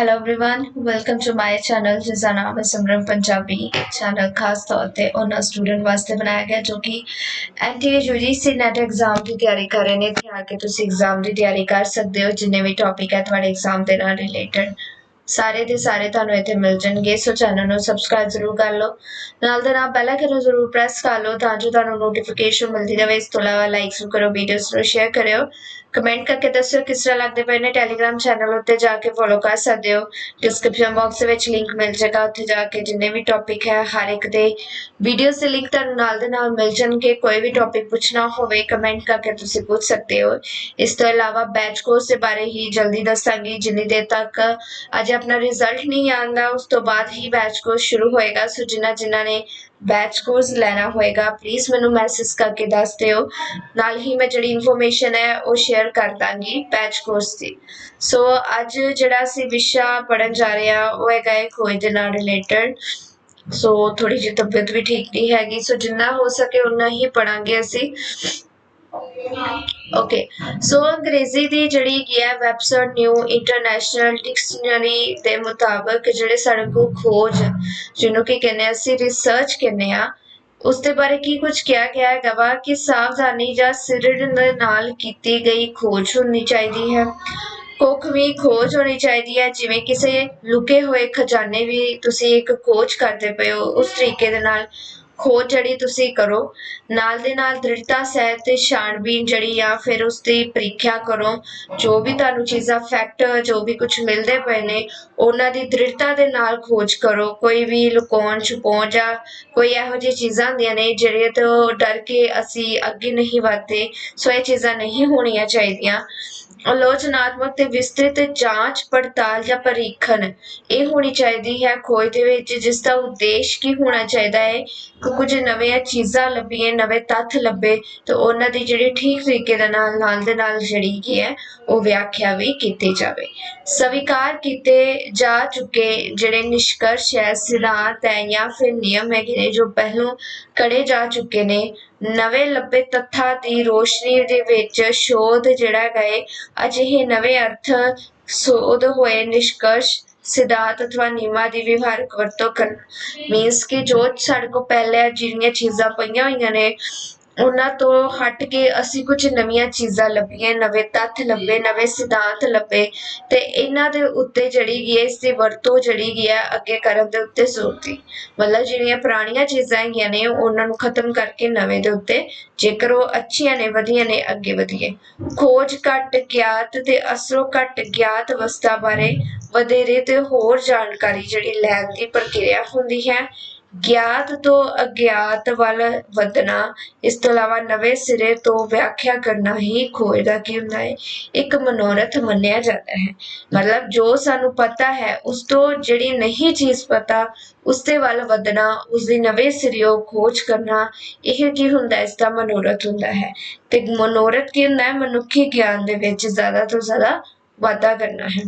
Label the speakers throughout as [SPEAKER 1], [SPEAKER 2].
[SPEAKER 1] hello everyone welcome to my channel ਜਿਸ ਦਾ ਨਾਮ ਹੈ ਸਿਮਰਨ ਪੰਜਾਬੀ ਚੈਨਲ ਖਾਸ ਤੌਰ ਤੇ ਉਹਨਾਂ ਸਟੂਡੈਂਟ ਵਾਸਤੇ ਬਣਾਇਆ ਗਿਆ ਜੋ ਕਿ ਐਨਟੀਏ ਯੂਜੀਸੀ ਨੈਟ ਐਗਜ਼ਾਮ ਦੀ ਤਿਆਰੀ ਕਰ ਰਹੇ ਨੇ ਤੇ ਆ ਕੇ ਤੁਸੀਂ ਐਗਜ਼ਾਮ ਦੀ ਤਿਆਰੀ ਕਰ ਸਕਦੇ ਹੋ ਜਿੰਨੇ ਵੀ ਟੌਪਿਕ ਹੈ ਤੁਹਾਡੇ ਐਗਜ਼ਾਮ ਦੇ ਨਾਲ ਰਿਲੇਟਡ ਸਾਰੇ ਦੇ ਸਾਰੇ ਤੁਹਾਨੂੰ ਇੱਥੇ ਮਿਲ ਜਾਣਗੇ। ਸੋ ਚੈਨਲ ਨੂੰ ਸਬਸਕ੍ਰਾਈਬ ਜ਼ਰੂਰ ਕਰ ਲਓ। ਨਾਲ ਦੇ ਨਾਲ ਬੈਲ ਆਈਕਨ ਜ਼ਰੂਰ ਪ੍ਰੈਸ ਕਰ ਲਓ ਤਾਂ ਜੋ ਤੁਹਾਨੂੰ ਨੋਟੀਫਿਕੇਸ਼ਨ ਮਿਲਦੀ ਰਹੇ। ਇਸ ਤੋਂ ਇਲਾਵਾ ਲਾਈਕਸ ਕਰੋ ਵੀਡੀਓਜ਼ ਨੂੰ ਸ਼ੇਅਰ ਕਰਿਓ। ਕਮੈਂਟ ਕਰਕੇ ਦੱਸਿਓ ਕਿਸ ਤਰ੍ਹਾਂ ਲੱਗਦੇ ਪਏ ਨੇ ਟੈਲੀਗ੍ਰਾਮ ਚੈਨਲ ਉੱਤੇ ਜਾ ਕੇ ਫੋਲੋ ਕਰ ਸਕਦੇ ਹੋ। ਡਿਸਕ੍ਰਿਪਸ਼ਨ ਬਾਕਸ ਦੇ ਵਿੱਚ ਲਿੰਕ ਮਿਲ ਜਾਏਗਾ ਉੱਥੇ ਜਾ ਕੇ। ਜਿੰਨੇ ਵੀ ਟੌਪਿਕ ਹੈ, ਹਰ ਇੱਕ ਦੇ ਵੀਡੀਓਜ਼ ਦੇ ਲਿੰਕ ਤੁਹਾਨੂੰ ਨਾਲ ਦੇ ਨਾਲ ਮਿਲ ਜਾਣਗੇ। ਕੋਈ ਵੀ ਟੌਪਿਕ ਪੁੱਛਣਾ ਹੋਵੇ ਕਮੈਂਟ ਕਰਕੇ ਤੁਸੀਂ ਪੁੱਛ ਸਕਦੇ ਹੋ। ਇਸ ਤੋਂ ਇਲਾਵਾ ਬੈਚ ਕੋਰਸ ਦੇ ਬਾਰੇ ਹੀ ਜਲਦੀ ਦੱਸਾਂਗੀ। ਜਿੰਨੀ ਦੇਰ ਤੱਕ ਅੱਜ ਆਪਣਾ ਰਿਜ਼ਲਟ ਨਹੀਂ ਆਉਂਦਾ, ਉਸ ਤੋਂ ਬਾਅਦ ਹੀ ਬੈਚ ਕੋਰਸ ਸ਼ੁਰੂ ਹੋਏਗਾ। ਸੋ ਜਿਨ੍ਹਾਂ ਜਿਨ੍ਹਾਂ ਨੇ ਬੈਚ ਕੋਰਸ ਲੈਣਾ ਹੋਏਗਾ ਪਲੀਜ਼ ਮੈਨੂੰ ਮੈਸੇਜ ਕਰਕੇ ਦੱਸ ਦਿਓ। ਨਾਲ ਹੀ ਮੈਂ ਜਿਹੜੀ ਇਨਫੋਰਮੇਸ਼ਨ ਹੈ, ਉਹ ਸ਼ੇਅਰ ਕਰ ਦਾਂਗੀ ਬੈਚ ਕੋਰਸ ਦੀ। ਸੋ ਅੱਜ ਜਿਹੜਾ ਅਸੀਂ ਵਿਸ਼ਾ ਪੜਨ ਜਾ ਰਹੇ ਹਾਂ, ਉਹ ਹੈਗਾ ਹੈ ਖੋਜ ਦੇ ਨਾਲ ਰਿਲੇਟਡ ਸੋ ਥੋੜੀ ਜਿਹੀ ਤਬੀਅਤ ਵੀ ਠੀਕ ਨਹੀਂ ਹੈਗੀ। ਸੋ ਜਿੰਨਾ ਹੋ ਸਕੇ ਉਨਾ ਹੀ ਪੜਾਂਗੇ ਅਸੀਂ। ਓਕੇ ਸੋ ਅੰਗਰੇਜ਼ੀ ਦੀ ਜਿਹੜੀ ਕੀ ਹੈ ਵੈਬਸਾਈਟ ਨਿਊ ਇੰਟਰਨੈਸ਼ਨਲ ਡਿਕਸ਼ਨਰੀ ਦੇ ਮੁਤਾਬਕ ਜਿਹੜੇ ਸਾਡੇ ਕੋਲ ਖੋਜ, ਜਿਹਨੂੰ ਕਿ ਕਹਿੰਦੇ ਅਸੀਂ ਰਿਸਰਚ ਕਹਿੰਦੇ ਆ ਉਸ ਦੇ ਬਾਰੇ ਕੀ ਕੁਝ ਕਿਹਾ ਗਿਆ ਹੈਗਾ ਵਾ ਕਿ ਸਾਵਧਾਨੀ ਜਾਂ ਸਿਰੜ ਦੇ ਨਾਲ ਕੀਤੀ ਗਈ ਖੋਜ ਹੋਣੀ ਚਾਹੀਦੀ ਹੈ। ਕੋਖਵੀਂ ਖੋਜ ਹੋਣੀ ਚਾਹੀਦੀ ਹੈ, ਜਿਵੇਂ ਕਿਸੇ ਲੁਕੇ ਹੋਏ ਖਜ਼ਾਨੇ ਵੀ ਤੁਸੀਂ ਇੱਕ ਖੋਜ ਕਰਦੇ ਪਏ ਹੋ ਉਸ ਤਰੀਕੇ ਦੇ ਨਾਲ। ਖੋਜ ਜਿਹੜੀ ਤੁਸੀਂ ਕਰੋ, ਨਾਲ ਦੇ ਨਾਲ ਦ੍ਰਿੜਤਾ ਸਹਿਤ ਤੇ ਛਾਣਬੀਨ ਜਿਹੜੀ ਆ, ਫਿਰ ਉਸ ਦੀ ਪ੍ਰੀਖਿਆ ਕਰੋ। ਜੋ ਵੀ ਤੁਹਾਨੂੰ ਚੀਜ਼ਾਂ ਫੈਕਟ ਜੋ ਵੀ ਕੁਝ ਮਿਲਦੇ ਪਏ ਨੇ, ਉਹਨਾਂ ਦੀ ਦ੍ਰਿੜਤਾ ਦੇ ਨਾਲ ਖੋਜ ਕਰੋ। ਕੋਈ ਵੀ ਲੁਕਾਉਣ, ਛੁਪਾਉਣ ਜਾਂ ਕੋਈ ਇਹੋ ਜਿਹੀ ਚੀਜ਼ਾਂ ਹੁੰਦੀਆਂ ਨੇ, ਜਿਹੜੇ ਤੋਂ ਡਰ ਕੇ ਅਸੀਂ ਅੱਗੇ ਨਹੀਂ ਵਧਦੇ। ਸੋ ਇਹ ਚੀਜ਼ਾਂ ਨਹੀਂ ਹੋਣੀਆਂ ਚਾਹੀਦੀਆਂ। ਆਲੋਚਨਾਤਮਕ ਤੇ ਵਿਸਤ੍ਰਿਤ ਜਾਂਚ ਪੜਤਾਲ ਜਾਂ ਪਰੀਖਣ। ਇਹ ਹੋਣੀ ਚਾਹੀਦੀ ਹੈ ਖੋਜ ਦੇ ਵਿੱਚ, ਜਿਸ ਦਾ ਉਦੇਸ਼ ਕੀ ਹੋਣਾ ਚਾਹੀਦਾ ਹੈ। ਕਿ ਕੁਝ ਨਵੀਆਂ ਚੀਜ਼ਾਂ ਲੱਭੀਏ, ਨਵੇਂ ਤੱਥ ਲੱਭੇ, ਤੇ ਉਹਨਾਂ ਦੀ ਜਿਹੜੀ ਠੀਕ ਤਰੀਕੇ ਦੇ ਨਾਲ ਨਾਲ ਦੇ ਨਾਲ ਜਿਹੜੀ ਕੀ ਹੈ, ਉਹ ਵਿਆਖਿਆ ਵੀ ਕੀਤੀ ਜਾਵੇ। ਸਵੀਕਾਰ ਕੀਤੇ ਜਾ ਚੁੱਕੇ ਜਿਹੜੇ ਨਿਸ਼ਕਰਸ਼ ਹੈ, ਸਿਧਾਂਤ ਹੈ ਜਾਂ ਫਿਰ ਨਿਯਮ ਹੈਗੇ ਨੇ ਜੋ ਪਹਿਲੋਂ ਕੜੇ ਜਾ ਚੁੱਕੇ ਨੇ ਨਵੇਂ ਲੱਭੇ ਤੱਥਾਂ ਦੀ ਰੋਸ਼ਨੀ ਦੇ ਵਿੱਚ ਸ਼ੋਧ ਜਿਹੜਾ ਗਏ ਅਜਿਹੇ ਨਵੇਂ ਅਰਥ ਸੋਧ ਹੋਏ, ਨਿਸ਼ਕਰਸ਼, ਸਿਧਾਂਤ ਅਥਵਾ ਨਿਯਮਾਂ ਦੀ ਵਿਵਹਾਰਕ ਵਰਤੋਂ ਕਰਨ। ਮੀਨਸ ਕਿ ਜੋ ਸਾਡੇ ਕੋਲ ਪਹਿਲੇ ਜਿਹੜੀਆਂ ਚੀਜ਼ਾਂ ਪਈਆਂ ਹੋਈਆਂ ਨੇ ਉਹਨਾਂ ਤੋਂ ਹਟ ਕੇ ਅਸੀਂ ਕੁਝ ਨਵੀਆਂ ਚੀਜ਼ਾਂ ਲੱਭੀਆਂ ਨਵੇਂ ਤੱਥ ਲੱਭੇ ਨਵੇਂ ਸਿਧਾਂਤ ਲੱਭੇ ਤੇ ਇਹਨਾਂ ਦੇ ਉੱਤੇ ਜਿਹੜੀ ਗਈ ਹੈ ਇਸ ਦੀ ਵਰਤੋਂ ਜਿਹੜੀ ਗਈ ਹੈ ਅੱਗੇ ਕਰਨ ਦੇ ਉੱਤੇ ਜ਼ੋਰ ਦੀ ਮਤਲਬ ਜਿਹੜੀਆਂ ਪੁਰਾਣੀਆਂ ਚੀਜ਼ਾਂ ਹੈਗੀਆਂ ਨੇ ਉਹਨਾਂ ਨੂੰ ਖਤਮ ਕਰਕੇ ਨਵੇਂ ਦੇ ਉੱਤੇ ਜੇਕਰ ਉਹ ਅੱਛੀਆਂ ਨੇ ਵਧੀਆਂ ਨੇ ਅੱਗੇ ਵਧੀਏ। ਖੋਜ ਘੱਟ ਗਿਆਤ ਤੇ ਅਸਰੋਂ ਘੱਟ ਗਿਆਤ ਅਵਸਥਾ ਬਾਰੇ ਵਧੇਰੇ ਤੇ ਹੋਰ ਜਾਣਕਾਰੀ ਜਿਹੜੀ ਲੈਣ ਦੀ ਪ੍ਰਕਿਰਿਆ ਹੁੰਦੀ ਹੈ। ਗਿਆਤ ਤੋਂ ਅਗਿਆਤ ਵੱਲ ਵਧਣਾ, ਇਸ ਤੋਂ ਇਲਾਵਾ ਨਵੇਂ ਸਿਰੇ ਤੋਂ ਵਿਆਖਿਆ ਕਰਨਾ ਹੀ ਖੋਜ ਦਾ ਕੀ ਹੁੰਦਾ ਹੈ। ਇੱਕ ਮਨੋਰਥ ਮੰਨਿਆ ਜਾਂਦਾ ਹੈ। ਮਤਲਬ ਜੋ ਸਾਨੂੰ ਪਤਾ ਹੈ, ਉਸ ਤੋਂ ਜਿਹੜੀ ਨਹੀਂ ਚੀਜ਼ ਪਤਾ, ਉਸ ਦੇ ਵੱਲ ਵਧਣਾ, ਉਸ ਦੀ ਨਵੇਂ ਸਿਰਿਓਂ ਖੋਜ ਕਰਨਾ, ਇਹ ਕੀ ਹੁੰਦਾ ਹੈ? ਇਸ ਦਾ ਮਨੋਰਥ ਹੁੰਦਾ ਹੈ। ਤੇ ਮਨੋਰਥ ਕੀ ਹੁੰਦਾ ਹੈ? ਮਨੁੱਖੀ ਗਿਆਨ ਦੇ ਵਿੱਚ ਜ਼ਿਆਦਾ ਤੋਂ ਜ਼ਿਆਦਾ ਵਾਧਾ ਕਰਨਾ ਹੈ।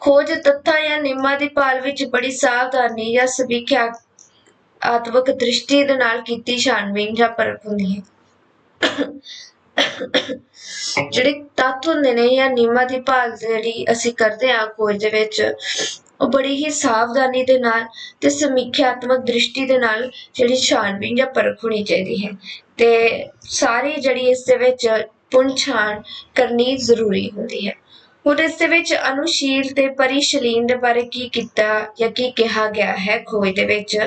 [SPEAKER 1] ਖੋਜ ਤੱਥਾਂ ਜਾਂ ਨਿਯਮਾਂ ਦੀ ਭਾਲ ਵਿੱਚ ਬੜੀ ਸਾਵਧਾਨੀ ਜਾਂ ਸਮੀਖਿਆ ਆਤਮਕ ਦ੍ਰਿਸ਼ਟੀ ਦੇ ਨਾਲ ਕੀਤੀ ਛਾਣਬੀਨ ਜਾਂ ਪਰਖ ਹੁੰਦੀ ਹੈ। ਜਿਹੜੇ ਤੱਥ ਹੁੰਦੇ ਨੇ ਜਾਂ ਨਿਯਮਾਂ ਦੀ ਭਾਲ ਜਿਹੜੀ ਅਸੀਂ ਕਰਦੇ ਹਾਂ ਖੋਜ ਦੇ ਵਿੱਚ, ਉਹ ਬੜੀ ਹੀ ਸਾਵਧਾਨੀ ਦੇ ਨਾਲ ਤੇ ਸਮੀਖਿਆਤਮਕ ਦ੍ਰਿਸ਼ਟੀ ਦੇ ਨਾਲ ਜਿਹੜੀ ਛਾਣਬੀਨ ਜਾਂ ਪਰਖ ਹੋਣੀ ਚਾਹੀਦੀ ਹੈ। ਤੇ ਸਾਰੀ ਜਿਹੜੀ ਇਸ ਦੇ ਵਿੱਚ ਪੁੰਛਾਣ ਕਰਨੀ ਜ਼ਰੂਰੀ ਹੁੰਦੀ ਹੈ। ਹੁਣ ਇਸ ਦੇ ਵਿੱਚ ਅਨੁਸ਼ੀਲ ਤੇ ਪਰਿਸ਼ਲੀਨ ਦੇ ਬਾਰੇ ਕੀ ਕੀਤਾ ਜਾਂ ਕੀ ਕਿਹਾ ਗਿਆ ਹੈ ਖੋਜ ਦੇ ਵਿੱਚ?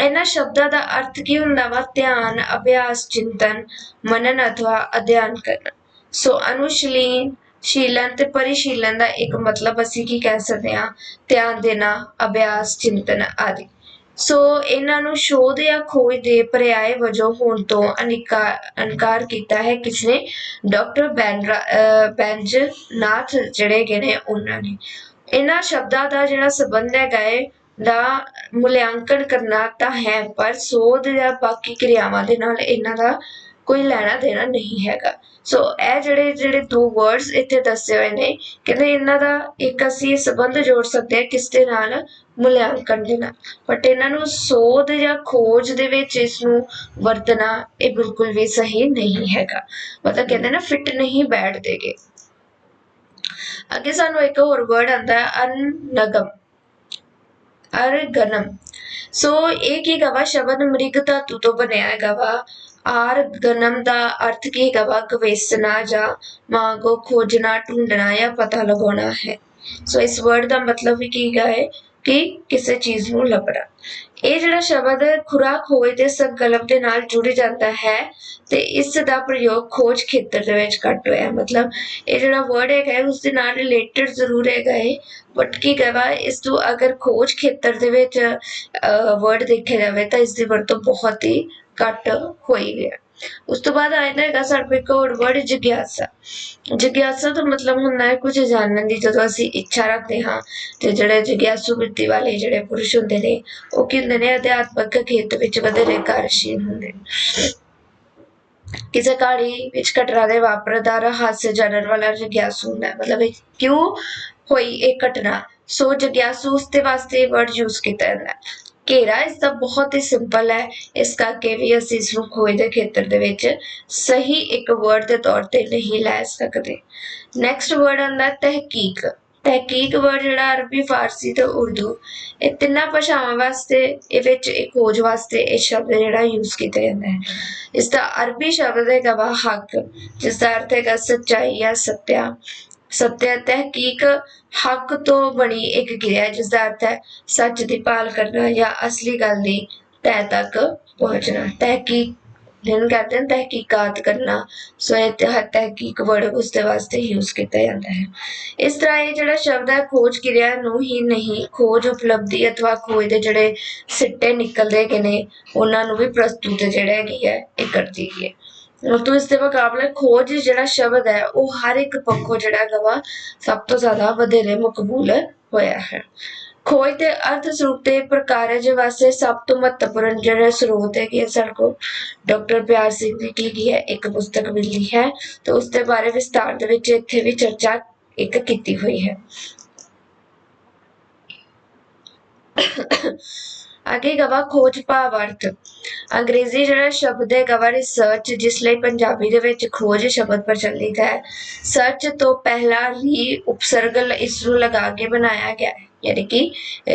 [SPEAKER 1] ਇਹਨਾਂ ਸ਼ਬਦਾਂ ਦਾ ਅਰਥ ਕੀ ਹੁੰਦਾ ਵਾ? ਧਿਆਨ, ਅਭਿਆਸ, ਚਿੰਤਨ, ਮਨਨ ਅਥਵਾ ਅਧਿਐਨ ਕਰਨਾ। ਸੋ ਅਨੁਸ਼ੀਲਨ, ਸ਼ੀਲਨ ਤੇ ਪਰਿਸ਼ੀਲਨ ਦਾ ਇੱਕ ਮਤਲਬ ਅਸੀਂ ਕੀ ਕਹਿ ਸਕਦੇ ਹਾਂ? ਧਿਆਨ ਦੇਣਾ, ਅਭਿਆਸ, ਚਿੰਤਨ ਆਦਿ। ਸੋ ਇਹਨਾਂ ਨੂੰ ਸ਼ੋਧ ਜਾਂ ਖੋਜ ਦੇ ਪਰਿਆਏ ਵਜੋਂ ਹੋਣ ਤੋਂ ਅਨਿਕਾਰ ਕੀਤਾ ਹੈ ਕਿਸਨੇ ਡਾਕਟਰ ਬੈਂਜ ਨਾਥ ਜਿਹੜੇ ਹੈਗੇ ਨੇ ਉਹਨਾਂ ਨੇ। ਇਹਨਾਂ ਸ਼ਬਦਾਂ ਦਾ ਜਿਹੜਾ ਸੰਬੰਧ ਹੈਗਾ ਹੈ ਦਾ ਮੁਲਾਂਕਣ ਕਰਨਾ ਤਾਂ ਹੈ, ਪਰ ਸੋਧ ਜਾਂ ਬਾਕੀ ਕਿਰਿਆਵਾਂ ਦੇ ਨਾਲ ਇਹਨਾਂ ਦਾ ਕੋਈ ਲੈਣਾ ਦੇਣਾ ਨਹੀਂ ਹੈਗਾ। ਸੋ ਇਹ ਜਿਹੜੇ ਜਿਹੜੇ ਦੋ ਵਰਡਸ ਇੱਥੇ ਦੱਸੇ ਹੋਏ ਨੇ, ਕਹਿੰਦੇ ਇਹਨਾਂ ਦਾ ਇੱਕ ਅਸੀਂ ਸੰਬੰਧ ਜੋੜ ਸਕਦੇ ਹਾਂ ਕਿਸ ਦੇ ਨਾਲ? ਮੁਲਾਂਕਣ ਦੇ ਨਾਲ ਬਟ ਇਹਨਾਂ ਨੂੰ ਸੋਧ ਜਾਂ ਖੋਜ ਦੇ ਵਿੱਚ ਇਸ ਨੂੰ ਵਰਤਣਾ ਇਹ ਬਿਲਕੁਲ ਵੀ ਸਹੀ ਨਹੀਂ ਹੈਗਾ। ਮਤਲਬ ਕਹਿੰਦੇ ਨਾ ਫਿੱਟ ਨਹੀਂ ਬੈਠਦੇਗੇ। ਅੱਗੇ ਸਾਨੂੰ ਇੱਕ ਹੋਰ ਵਰਡ ਆਂਦਾ ਹੈ ਅਨਗਮ ਅਰਗਨਮ। ਸੋ ਇਹ ਕੀ ਹੈਗਾ ਵਾ? ਸ਼ਬਦ ਮ੍ਰਿਗ ਧਾਤੂ ਤੋਂ ਬਣਿਆ ਹੈਗਾ ਵਾ। ਆਰ ਗਨਮ ਦਾ ਅਰਥ ਕੀ ਹੈਗਾ ਵਾ? ਗਵੇਸ਼ਣਾ ਜਾਂ ਮਾਂਗੋ ਖੋਜਣਾ, ਢੂੰਡਣਾ ਜਾਂ ਪਤਾ ਲਗਾਉਣਾ ਹੈ। ਸੋ ਇਸ ਵਰਡ ਦਾ ਮਤਲਬ ਵੀ ਕੀ ਹੈਗਾ ਹੈ? ਕਿ ਕਿਸੇ ਚੀਜ਼ ਨੂੰ ਲੱਭਣਾ। ਇਹ ਜਿਹੜਾ ਸ਼ਬਦ ਖੁਰਾਕ ਹੋਏ ਦੇ ਸੰਕਲਪ ਦੇ ਨਾਲ ਜੁੜ ਜਾਂਦਾ ਹੈ ਤੇ ਇਸ ਦਾ ਪ੍ਰਯੋਗ ਖੋਜ ਖੇਤਰ ਦੇ ਵਿੱਚ ਘੱਟ ਹੋਇਆ। ਮਤਲਬ ਇਹ ਜਿਹੜਾ ਵਰਡ ਹੈਗਾ ਹੈ, ਉਸ ਦੇ ਨਾਲ ਰਿਲੇਟਡ ਜ਼ਰੂਰ ਹੈਗਾ ਹੈ। ਬਟ ਕੀ ਕਹਵਾ ਇਸ ਤੋਂ ਅਗਰ ਖੋਜ ਖੇਤਰ ਦੇ ਵਿੱਚ ਵਰਡ ਦੇਖਿਆ ਜਾਵੇ ਤਾਂ ਇਸ ਦੀ ਵਰਤੋਂ ਬਹੁਤ ਹੀ ਘੱਟ ਹੋਈ ਹੈ। ਉਸ ਤੋਂ ਬਾਅਦ ਆਇਆ ਹੈਗਾ ਸਾਡੇ ਕੋਲ ਵਰਡ ਜਿਗਿਆਸਾ। ਜਿਗਿਆਸਾ ਦਾ ਮਤਲਬ ਹੁੰਦਾ ਹੈ ਕੁਝ ਜਾਣਨ ਦੀ, ਜਦੋਂ ਅਸੀਂ ਇੱਛਾ ਰੱਖਦੇ ਹਾਂ ਤੇ ਜਿਹੜੇ ਜਿਗਿਆਸੂ ਬੁੱਧੀ ਵਾਲੇ ਜਿਹੜੇ ਪੁਰਸ਼ ਹੁੰਦੇ ਨੇ, ਉਹ ਕੀ ਹੁੰਦੇ ਨੇ? ਅਧਿਆਤਮਕ ਖੇਤ ਵਿੱਚ ਵਧੇਰੇ ਕਾਰਜਸ਼ੀਲ ਹੁੰਦੇ ਨੇ। ਕਿਸੇ ਕਹਾਣੀ ਵਿੱਚ ਘਟਨਾ ਦੇ ਵਾਪਰਦਾ ਰਹੱਸ ਜਾਣਨ ਵਾਲਾ ਜਿਗਿਆਸੂ ਹੁੰਦਾ ਮਤਲਬ ਕਿਉਂ ਹੋਈ ਇਹ ਘਟਨਾ? ਸੋ ਜਗਿਆਸੂ ਉਸ ਦੇ ਵਾਸਤੇ ਵਰਡ ਯੂਜ਼ ਕੀਤਾ ਜਾਂਦਾ ਹੈ। ਘੇਰਾ ਇਸ ਦਾ ਬਹੁਤ ਹੀ ਸਿੰਪਲ ਹੈ। ਇਸ ਕਰਕੇ ਵੀ ਅਸੀਂ ਇਸ ਨੂੰ ਖੋਜ ਦੇ ਖੇਤਰ ਦੇ ਵਿੱਚ ਸਹੀ ਇੱਕ ਵਰਡ ਦੇ ਤੌਰ ਤੇ ਨਹੀਂ ਲੈ ਸਕਦੇ। ਨੈਕਸਟ ਵਰਡ ਆਂਦਾ ਤਹਿਕੀਕ। ਤਹਿਕੀਕ ਵਰਡ ਜਿਹੜਾ ਅਰਬੀ, ਫਾਰਸੀ ਤੇ ਉਰਦੂ, ਇਹ ਤਿੰਨਾਂ ਭਾਸ਼ਾਵਾਂ ਵਾਸਤੇ, ਇਹ ਵਿੱਚ ਇੱਕ ਖੋਜ ਵਾਸਤੇ ਇਹ ਸ਼ਬਦ ਜਿਹੜਾ ਯੂਜ਼ ਕੀਤਾ ਜਾਂਦਾ ਹੈ। ਇਸ ਦਾ ਅਰਬੀ ਸ਼ਬਦ ਹੈਗਾ ਵਾ ਹੱਕ ਜਿਸ ਦਾ ਅਰਥ ਹੈਗਾ ਸੱਚਾਈ ਜਾਂ ਸੱਤਿਆ। ਸੱਤਿਆ ਤਹਿਕੀਕ ਹੱਕ ਤੋਂ ਬਣੀ ਇੱਕ ਕਿਰਿਆ ਜਿਸ ਦਾ ਅਰਥ ਹੈ ਸੱਚ ਦੀ ਭਾਲ ਕਰਨਾ ਜਾਂ ਅਸਲੀ ਗੱਲ ਦੀ ਤਹਿ ਤੱਕ ਪਹੁੰਚਣਾ। ਤਹਿਕੀਕ, ਜਿਹਨੂੰ ਕਹਿੰਦੇ ਨੇ ਤਹਿਕੀਕਾਤ ਕਰਨਾ ਸੋ ਇਹ ਤਹਿਕੀਕ ਵਰਡ ਉਸ ਦੇ ਵਾਸਤੇ ਯੂਜ਼ ਕੀਤਾ ਜਾਂਦਾ ਹੈ। ਇਸ ਤਰ੍ਹਾਂ ਇਹ ਜਿਹੜਾ ਸ਼ਬਦ ਹੈ, ਖੋਜ ਕਿਰਿਆ ਨੂੰ ਹੀ ਨਹੀਂ, ਖੋਜ ਉਪਲਬਧੀ ਅਥਵਾ ਖੋਜ ਦੇ ਜਿਹੜੇ ਸਿੱਟੇ ਨਿਕਲਦੇ ਹੈਗੇ ਨੇ ਉਹਨਾਂ ਨੂੰ ਵੀ ਪ੍ਰਸਤੁਤ ਜਿਹੜਾ ਹੈਗੀ ਹੈ ਇਹ ਕਰਦੀ ਹੈ। ਉਸ ਇਸ ਦੇ ਮੁਕਾਬਲੇ ਖੋਜ ਜਿਹੜਾ ਸ਼ਬਦ ਹੈ, ਉਹ ਹਰ ਇੱਕ ਪੱਖੋਂ ਜਿਹੜਾ ਹੈਗਾ ਵਾ, ਸਭ ਤੋਂ ਜ਼ਿਆਦਾ ਵਧੇਰੇ ਮਕਬੂਲ ਹੋਇਆ ਹੈ। ਖੋਜ ਦੇ ਅਰਥ ਸਰੂਪ ਤੇ ਪ੍ਰਕਾਰਜ ਵਾਸਤੇ ਸਭ ਤੋਂ ਮਹੱਤਵਪੂਰਨ ਜਿਹੜਾ ਸਰੋਤ ਹੈਗੇ ਆ ਸਾਡੇ ਕੋਲ, ਡਾਕਟਰ ਪਿਆਰ ਸਿੰਘ ਦੀ ਕੀ ਹੈ, ਇੱਕ ਪੁਸਤਕ ਮਿਲੀ ਹੈ ਤੇ ਉਸ ਦੇ ਬਾਰੇ ਵਿਸਤਾਰ ਦੇ ਵਿੱਚ ਇੱਥੇ ਵੀ ਚਰਚਾ ਇੱਕ ਕੀਤੀ ਹੋਈ ਹੈ। ਅੱਗੇ ਗਵਾ ਖੋਜ ਭਾਵਾਰਥ ਅੰਗਰੇਜ਼ੀ ਜਿਹੜਾ ਸ਼ਬਦ ਹੈ ਗਵਾ ਰਿਸਰਚ ਜਿਸ ਲਈ ਪੰਜਾਬੀ ਦੇ ਵਿੱਚ ਖੋਜ ਸ਼ਬਦ ਪ੍ਰਚਲਿਤ ਹੈ ਸਰਚ ਤੋਂ ਪਹਿਲਾਂ ਰੀ ਉਪਸਰਗ ਇਸ ਨੂੰ ਲਗਾ ਕੇ ਬਣਾਇਆ ਗਿਆ ਹੈ, ਯਾਨੀ ਕਿ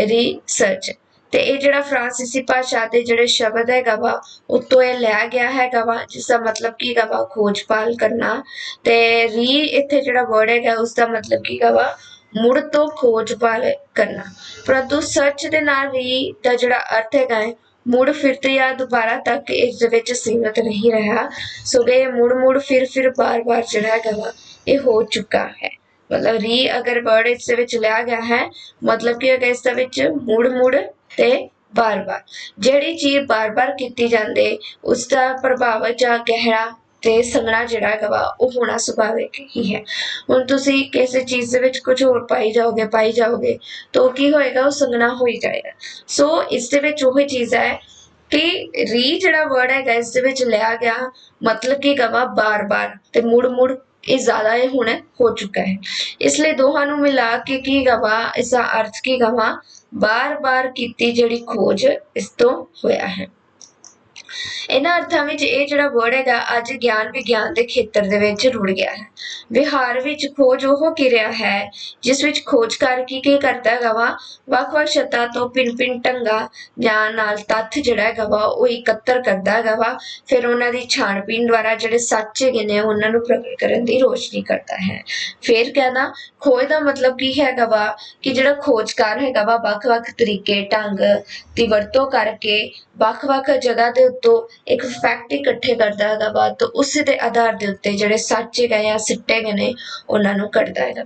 [SPEAKER 1] ਰਿਸਰਚ ਤੇ ਇਹ ਜਿਹੜਾ ਫਰਾਂਸੀਸੀ ਭਾਸ਼ਾ ਦੇ ਜਿਹੜੇ ਸ਼ਬਦ ਹੈਗਾ ਵਾ, ਉਤੋਂ ਇਹ ਲਿਆ ਗਿਆ ਹੈਗਾ ਵਾ, ਜਿਸ ਦਾ ਮਤਲਬ ਕੀ ਹੈਗਾ ਵਾ ਖੋਜ ਭਾਲ ਕਰਨਾ। ਤੇ ਰੀ ਇੱਥੇ ਜਿਹੜਾ ਵਰਡ ਹੈਗਾ, ਉਸ ਦਾ ਮਤਲਬ ਕੀ ਹੈਗਾ ਵਾ ਮੁੜ ਤੋਂ ਖੋਜ ਭਾਲ ਕਰਨਾ। ਪਰੰਤੂ ਸਰਚ ਦੇ ਨਾਲ ਵੀ ਦਾ ਜਿਹੜਾ ਅਰਥ ਹੈਗਾ ਹੈ, ਮੁੜ ਫਿਰ ਤੋਂ ਜਾਂ ਦੁਬਾਰਾ ਤੱਕ ਇਸ ਦੇ ਵਿੱਚ ਸੀਮਤ ਨਹੀਂ ਰਿਹਾ। ਸੋ ਮੁੜ ਮੁੜ ਫਿਰ ਫਿਰ ਬਾਰ-ਬਾਰ ਜਿਹੜਾ ਹੈਗਾ ਵਾ, ਇਹ ਹੋ ਚੁੱਕਾ ਹੈ। ਮਤਲਬ ਰੀ ਅਗਰ ਵਰਡ ਇਸ ਦੇ ਵਿੱਚ ਲਿਆ ਗਿਆ ਹੈ, ਮਤਲਬ ਕਿ ਅਗਰ ਇਸ ਦੇ ਵਿੱਚ ਮੁੜ ਮੁੜ ਤੇ ਬਾਰ-ਬਾਰ ਜਿਹੜੀ ਚੀਜ਼ ਬਾਰ-ਬਾਰ ਕੀਤੀ ਜਾਂਦੇ ਉਸ ਦਾ ਪ੍ਰਭਾਵ ਜਾਂ ਗਹਿਰਾ ਤੇ ਸੰਗਣਾ ਜਿਹੜਾ ਹੈਗਾ ਵਾ, ਉਹ ਹੋਣਾ ਸੁਭਾਵਿਕ ਹੀ ਹੈ। ਹੁਣ ਤੁਸੀਂ ਕਿਸੇ ਚੀਜ਼ ਦੇ ਵਿੱਚ ਕੁਝ ਹੋਰ ਪਾਈ ਜਾਓਗੇ ਪਾਈ ਜਾਓਗੇ, ਤਾਂ ਉਹ ਕੀ ਹੋਏਗਾ, ਉਹ ਸੰਗਣਾ ਹੋਈ ਜਾਏਗਾ। ਸੋ ਇਸ ਦੇ ਵਿੱਚ ਉਹੀ ਚੀਜ਼ ਹੈ ਕਿ ਰੀ ਜਿਹੜਾ ਵਰਡ ਹੈਗਾ, ਇਸ ਦੇ ਵਿੱਚ ਲਿਆ ਗਿਆ ਮਤਲਬ ਕੀ ਗਵਾ ਬਾਰ-ਬਾਰ, ਤੇ ਮੁੜ-ਮੁੜ ਇਹ ਜ਼ਿਆਦਾ ਇਹ ਹੁਣ ਹੋ ਚੁੱਕਾ ਹੈ। ਇਸ ਲਈ ਦੋਹਾਂ ਨੂੰ ਮਿਲਾ ਕੇ ਕੀ ਗਵਾ ਇਸ ਦਾ ਅਰਥ ਕੀ ਗਵਾ ਬਾਰ-ਬਾਰ ਕੀਤੀ ਜਿਹੜੀ ਖੋਜ ਇਸ ਤੋਂ ਹੋਇਆ ਹੈ। ਇਹਨਾਂ ਅਰਥਾਂ ਵਿੱਚ ਇਹ ਜਿਹੜਾ ਵਰਡ ਹੈਗਾ, ਅੱਜ ਗਿਆਨ ਵਿਗਿਆਨ ਦੇ ਖੇਤਰ ਦੇ ਵਿੱਚ ਰੁੜ ਗਿਆ ਹੈ। ਵਿਹਾਰ ਵਿੱਚ ਖੋਜ ਉਹ ਕਿਰਿਆ ਹੈ, ਜਿਸ ਵਿੱਚ ਖੋਜਕਾਰ ਕੀ ਕੀ ਕਰਦਾ ਹੈਗਾ ਵਾ, ਵੱਖ-ਵੱਖ ਸ਼ਤਾਂ ਤੋਂ ਭਿੰਨ-ਭਿੰਨ ਢੰਗਾਂ ਜਾਂ ਨਾਲ ਤੱਥ ਜਿਹੜਾ ਹੈਗਾ ਵਾ, ਉਹ ਇਕੱਤਰ ਕਰਦਾ ਹੈਗਾ ਵਾ। ਫਿਰ ਉਹਨਾਂ ਦੀ ਛਾਣਬੀਣ ਦੁਆਰਾ ਜਿਹੜੇ ਸੱਚ ਹੈਗੇ ਨੇ, ਉਹਨਾਂ ਨੂੰ ਪ੍ਰਗਟ ਕਰਨ ਦੀ ਰੋਸ਼ਨੀ ਕਰਦਾ ਹੈ। ਫਿਰ ਕਹਿੰਦਾ, ਖੋਜ ਦਾ ਮਤਲਬ ਕੀ ਹੈਗਾ ਵਾ, ਕਿ ਜਿਹੜਾ ਖੋਜਕਾਰ ਹੈਗਾ ਵਾ, ਵੱਖ-ਵੱਖ ਤਰੀਕੇ, ਢੰਗ ਦੀ ਵਰਤੋਂ ਕਰਕੇ ਵੱਖ-ਵੱਖ ਜਗ੍ਹਾ ਦੇ ਉੱਤੋਂ ਇੱਕ ਫੈਕਟ ਇਕੱਠੇ ਕਰਦਾ ਹੈਗਾ ਵਾ ਤਾਂ, ਉਸੇ ਦੇ ਆਧਾਰ ਦੇ ਉੱਤੇ ਜਿਹੜੇ ਸੱਚ ਹੈਗਾ ਜਾਂ ਸਿੱਟੇ ਹੈਗੇ ਨੇ, ਉਹਨਾਂ ਨੂੰ ਕੱਢਦਾ ਹੈਗਾ।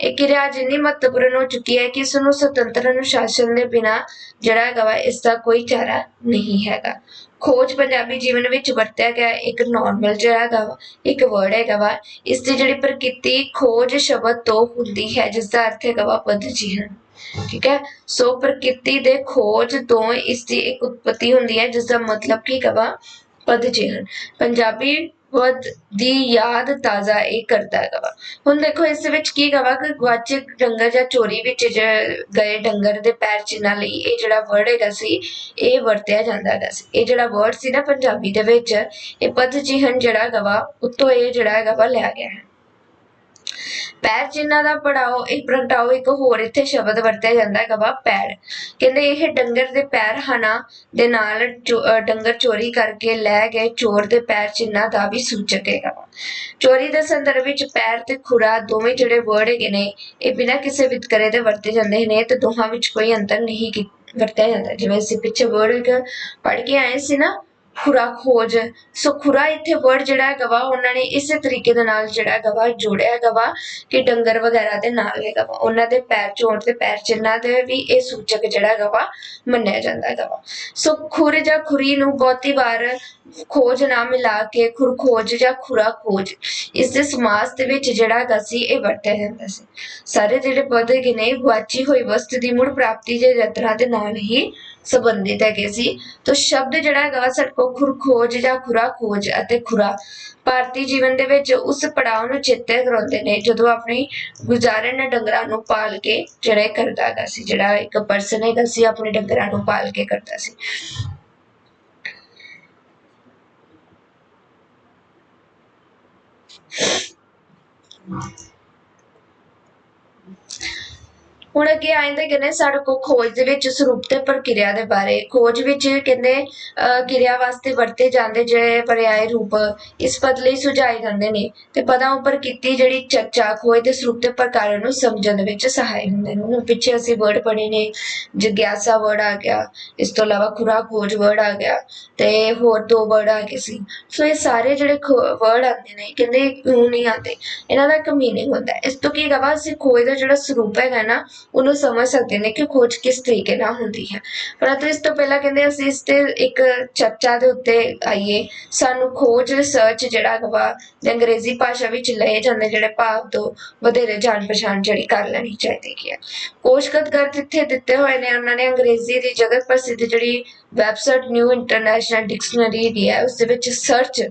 [SPEAKER 1] ਇਹ ਕਿਰਿਆ ਜਿੰਨੀ ਮਹੱਤਵਪੂਰਨ ਹੋ ਚੁੱਕੀ ਹੈ ਕਿ ਇਸ ਨੂੰ ਸੁਤੰਤਰ ਅਨੁਸ਼ਾਸਨ ਦੇ ਬਿਨਾ ਜਿਹੜਾ ਹੈਗਾ ਵਾ, ਇਸ ਦਾ ਕੋਈ ਚਾਰਾ ਨਹੀਂ ਹੈਗਾ। ਖੋਜ ਪੰਜਾਬੀ ਜੀਵਨ ਵਿੱਚ ਵਰਤਿਆ ਗਿਆ ਇੱਕ ਨਾਰਮਲ ਜਿਹੜਾ ਹੈਗਾ ਵਾ, ਇੱਕ ਵਰਡ ਹੈਗਾ ਵਾ, ਇਸ ਦੀ ਜਿਹੜੀ ਪ੍ਰਕਿਰਤੀ ਖੋਜ ਸ਼ਬਦ ਤੋਂ ਹੁੰਦੀ ਹੈ ਜਿਸ ਦਾ ਅਰਥ ਹੈਗਾ ਵਾ ਪਦ ਜੀਵਨ। ਠੀਕ ਹੈ? ਸੋ ਪ੍ਰਕਿਰਤੀ ਦੇ ਖੋਜ ਤੋਂ ਇਸ ਦੀ ਇੱਕ ਉਤਪਤੀ ਹੁੰਦੀ ਹੈ ਜਿਸ ਦਾ ਮਤਲਬ ਕੀ ਕਵਾ? ਪਦ ਜੀਵਨ ਪੰਜਾਬੀ ਪਦ ਦੀ ਯਾਦ ਤਾਜ਼ਾ ਇਹ ਕਰਦਾ ਹੈਗਾ ਵਾ ਹੁਣ ਦੇਖੋ, ਇਸ ਵਿੱਚ ਕੀ ਕਵਾ ਕਿ ਗਵਾਚਕ ਡੰਗਰ ਜਾਂ ਚੋਰੀ ਵਿੱਚ ਜ- ਗਏ ਡੰਗਰ ਦੇ ਪੈਰ ਚਿੰਨ੍ਹਾਂ ਲਈ ਇਹ ਜਿਹੜਾ ਵਰਡ ਹੈਗਾ ਸੀ, ਇਹ ਵਰਤਿਆ ਜਾਂਦਾ ਹੈਗਾ ਸੀ। ਇਹ ਜਿਹੜਾ ਵਰਡ ਸੀ ਨਾ ਪੰਜਾਬੀ ਦੇ ਵਿੱਚ, ਇਹ ਪਦ ਚਿਹਨ ਜਿਹੜਾ ਹੈਗਾ ਵਾ, ਉੱਤੋਂ ਇਹ ਜਿਹੜਾ ਹੈਗਾ ਵਾ ਲਿਆ ਗਿਆ ਹੈ। ਪੈਰ ਚਿੰਨ੍ਹਾਂ ਦਾ ਪੜਾਓ ਇਹ ਪ੍ਰਗਟਾਓ ਇੱਕ ਹੋਰ ਇੱਥੇ ਸ਼ਬਦ ਵਰਤਿਆ ਜਾਂਦਾ ਹੈਗਾ ਵਾ, ਪੈਰ। ਕਹਿੰਦੇ ਇਹ ਡੰਗਰ ਦੇ ਪੈਰ ਹਨਾ, ਦੇ ਨਾਲ ਡੰਗਰ ਚੋਰੀ ਕਰਕੇ ਲੈ ਗਏ, ਚੋਰ ਦੇ ਪੈਰ ਚਿੰਨ੍ਹਾਂ ਦਾ ਵੀ ਸੂਚਕ ਹੈਗਾ ਵਾ। ਚੋਰੀ ਦੇ ਸੰਦਰਭ ਵਿੱਚ ਪੈਰ ਤੇ ਖੁਰਾ, ਦੋਵੇਂ ਜਿਹੜੇ ਵਰਡ ਹੈਗੇ ਨੇ, ਇਹ ਬਿਨਾਂ ਕਿਸੇ ਵਿਤਕਰੇ ਦੇ ਵਰਤੇ ਜਾਂਦੇ ਨੇ, ਤੇ ਦੋਹਾਂ ਵਿੱਚ ਕੋਈ ਅੰਤਰ ਨਹੀਂ ਵਰਤਿਆ ਜਾਂਦਾ। ਜਿਵੇਂ ਅਸੀਂ ਪਿੱਛੇ ਵਰਡ ਪੜ੍ਹ ਕੇ ਆਏ ਸੀ ਨਾ ਖੁਰਾ ਖੋਜ। ਸੋ ਖੁਰਾ ਇੱਥੇ ਵਰਡ ਜਿਹੜਾ ਹੈਗਾ ਵਾ, ਉਹਨਾਂ ਨੇ ਇਸੇ ਤਰੀਕੇ ਦੇ ਨਾਲ ਜਿਹੜਾ ਹੈਗਾ ਵਾ, ਜੋੜਿਆ ਹੈਗਾ ਵਾ ਕਿ ਡੰਗਰ ਵਗੈਰਾ ਦੇ ਨਾਲ ਹੈਗਾ ਵਾ। ਉਹਨਾਂ ਦੇ ਪੈਰ ਚੋਣ ਤੇ ਪੈਰ ਚਿੰਨ੍ਹਾਂ ਦੇ ਵੀ ਇਹ ਸੂਚਕ ਜਿਹੜਾ ਹੈਗਾ ਵਾ, ਮੰਨਿਆ ਜਾਂਦਾ ਹੈਗਾ ਵਾ। ਸੋ ਖੁਰ ਜਾਂ ਖੁਰੀ ਨੂੰ ਬਹੁਤੀ ਵਾਰ ਖੋਜ ਨਾ ਮਿਲਾ ਕੇ ਖੁਰ ਖੋਜ ਜਾਂ ਖੁਰਾ ਖੋਜ, ਇਸ ਦੇ ਸਮਾਸ ਦੇ ਵਿੱਚ ਜਿਹੜਾ ਹੈਗਾ ਸੀ, ਇਹ ਵਰਤਿਆ ਜਾਂਦਾ ਸੀ। ਸਾਰੇ ਜਿਹੜੇ ਪਦ ਹੈਗੇ ਨੇ ਗੁਆਚੀ ਹੋਈ ਵਸਤੂ ਦੀ ਮੁੜ ਪ੍ਰਾਪਤੀ ਦੇ ਯਤਨਾਂ ਦੇ ਨਾਲ ਹੀ ਸੰਬੰਧਿਤ ਹੈਗੇ ਸੀ। ਤਾਂ ਸ਼ਬਦ ਜਿਹੜਾ ਹੈਗਾ ਵਾ ਸਾਡੇ ਕੋਲ ਖੁਰ ਜਾਂ ਖੁਰਾ ਖੋਜ ਅਤੇ ਖੁਰਾ, ਭਾਰਤੀ ਜੀਵਨ ਦੇ ਵਿੱਚ ਉਸ ਪੜਾਅ ਨੂੰ ਚੇਤੇ ਕਰਾਉਂਦੇ ਨੇ, ਜਦੋਂ ਆਪਣੀ ਗੁਜ਼ਾਰਨ ਡੰਗਰਾਂ ਨੂੰ ਪਾਲ ਕੇ ਜਿਹੜਾ ਕਰਦਾ ਹੈਗਾ ਸੀ, ਜਿਹੜਾ ਇੱਕ ਪਰਸਨ ਹੈਗਾ ਸੀ, ਆਪਣੇ ਡੰਗਰਾਂ ਨੂੰ ਪਾਲ ਕੇ ਕਰਦਾ ਸੀ। ਹੁਣ ਅੱਗੇ ਆਇੰਦੇ ਕਹਿੰਦੇ ਸਾਡੇ ਕੋਲ ਖੋਜ ਦੇ ਵਿੱਚ ਸਰੂਪ ਤੇ ਪ੍ਰਕਿਰਿਆ ਦੇ ਬਾਰੇ। ਖੋਜ ਵਿੱਚ ਕਹਿੰਦੇ ਕਿਰਿਆ ਵਾਸਤੇ ਵਰਤੇ ਜਾਂਦੇ ਜਿਹੜੇ ਪਰਿਆਏ ਰੂਪ, ਇਸ ਪਦ ਲਈ ਸੁਝਾਏ ਜਾਂਦੇ ਨੇ। ਤੇ ਪਦਾਂ ਉੱਪਰ ਕੀਤੀ ਜਿਹੜੀ ਚਰਚਾ, ਖੋਜ ਦੇ ਸਰੂਪ ਤੇ ਪ੍ਰਕਾਰਾਂ ਨੂੰ ਸਮਝਣ ਵਿੱਚ ਸਹਾਇਕ ਹੁੰਦੇ ਨੇ। ਹੁਣ ਪਿੱਛੇ ਅਸੀਂ ਵਰਡ ਪੜ੍ਹੇ ਨੇ, ਜਿਗਿਆਸਾ ਵਰਡ ਆ ਗਿਆ, ਇਸ ਤੋਂ ਇਲਾਵਾ ਖੁਰਾ ਖੋਜ ਵਰਡ ਆ ਗਿਆ, ਤੇ ਹੋਰ ਦੋ ਵਰਡ ਆ ਗਏ ਸੀ। ਸੋ ਇਹ ਸਾਰੇ ਜਿਹੜੇ ਵਰਡ ਆਉਂਦੇ ਨੇ, ਕਹਿੰਦੇ ਕਿਉਂ ਨਹੀਂ ਆਉਂਦੇ, ਇਹਨਾਂ ਦਾ ਇੱਕ ਮੀਨਿੰਗ ਹੁੰਦਾ। ਇਸ ਤੋਂ ਕੀ ਹੈਗਾ ਵਾ, ਅਸੀਂ ਖੋਜ ਦਾ ਜਿਹੜਾ ਸਰੂਪ ਹੈਗਾ ਨਾ ਉਹਨੂੰ ਸਮਝ ਸਕਦੇ ਨੇ ਕਿ ਖੋਜ ਕਿਸ ਤਰੀਕੇ ਨਾਲ ਹੁੰਦੀ ਹੈ। ਪਰੰਤੂ ਇਸ ਤੋਂ ਪਹਿਲਾਂ ਕਹਿੰਦੇ ਅਸੀਂ ਇਸ ਤੇ ਇੱਕ ਚਰਚਾ ਦੇ ਉੱਤੇ ਆਈਏ। ਸਾਨੂੰ ਖੋਜ ਰਿਸਰਚ ਜਿਹੜਾ ਵਾ, ਜਾਂ ਅੰਗਰੇਜ਼ੀ ਭਾਸ਼ਾ ਵਿੱਚ ਲਏ ਜਾਂਦੇ ਜਿਹੜੇ ਭਾਵ ਤੋਂ ਵਧੇਰੇ ਜਾਣ ਪਛਾਣ ਜਿਹੜੀ ਕਰ ਲੈਣੀ ਚਾਹੀਦੀ ਹੈ। ਕੋਸ਼ਗਤ ਗ੍ਰੰਥ ਇੱਥੇ ਦਿੱਤੇ ਹੋਏ ਨੇ, ਉਹਨਾਂ ਨੇ ਅੰਗਰੇਜ਼ੀ ਦੀ ਜਗਤ ਪ੍ਰਸਿੱਧ ਜਿਹੜੀ ਵੈਬਸਾਈਟ ਨਿਊ ਇੰਟਰਨੈਸ਼ਨਲ ਡਿਕਸ਼ਨਰੀ ਦੀ ਹੈ, ਉਸ ਦੇ ਵਿੱਚ ਸਰਚ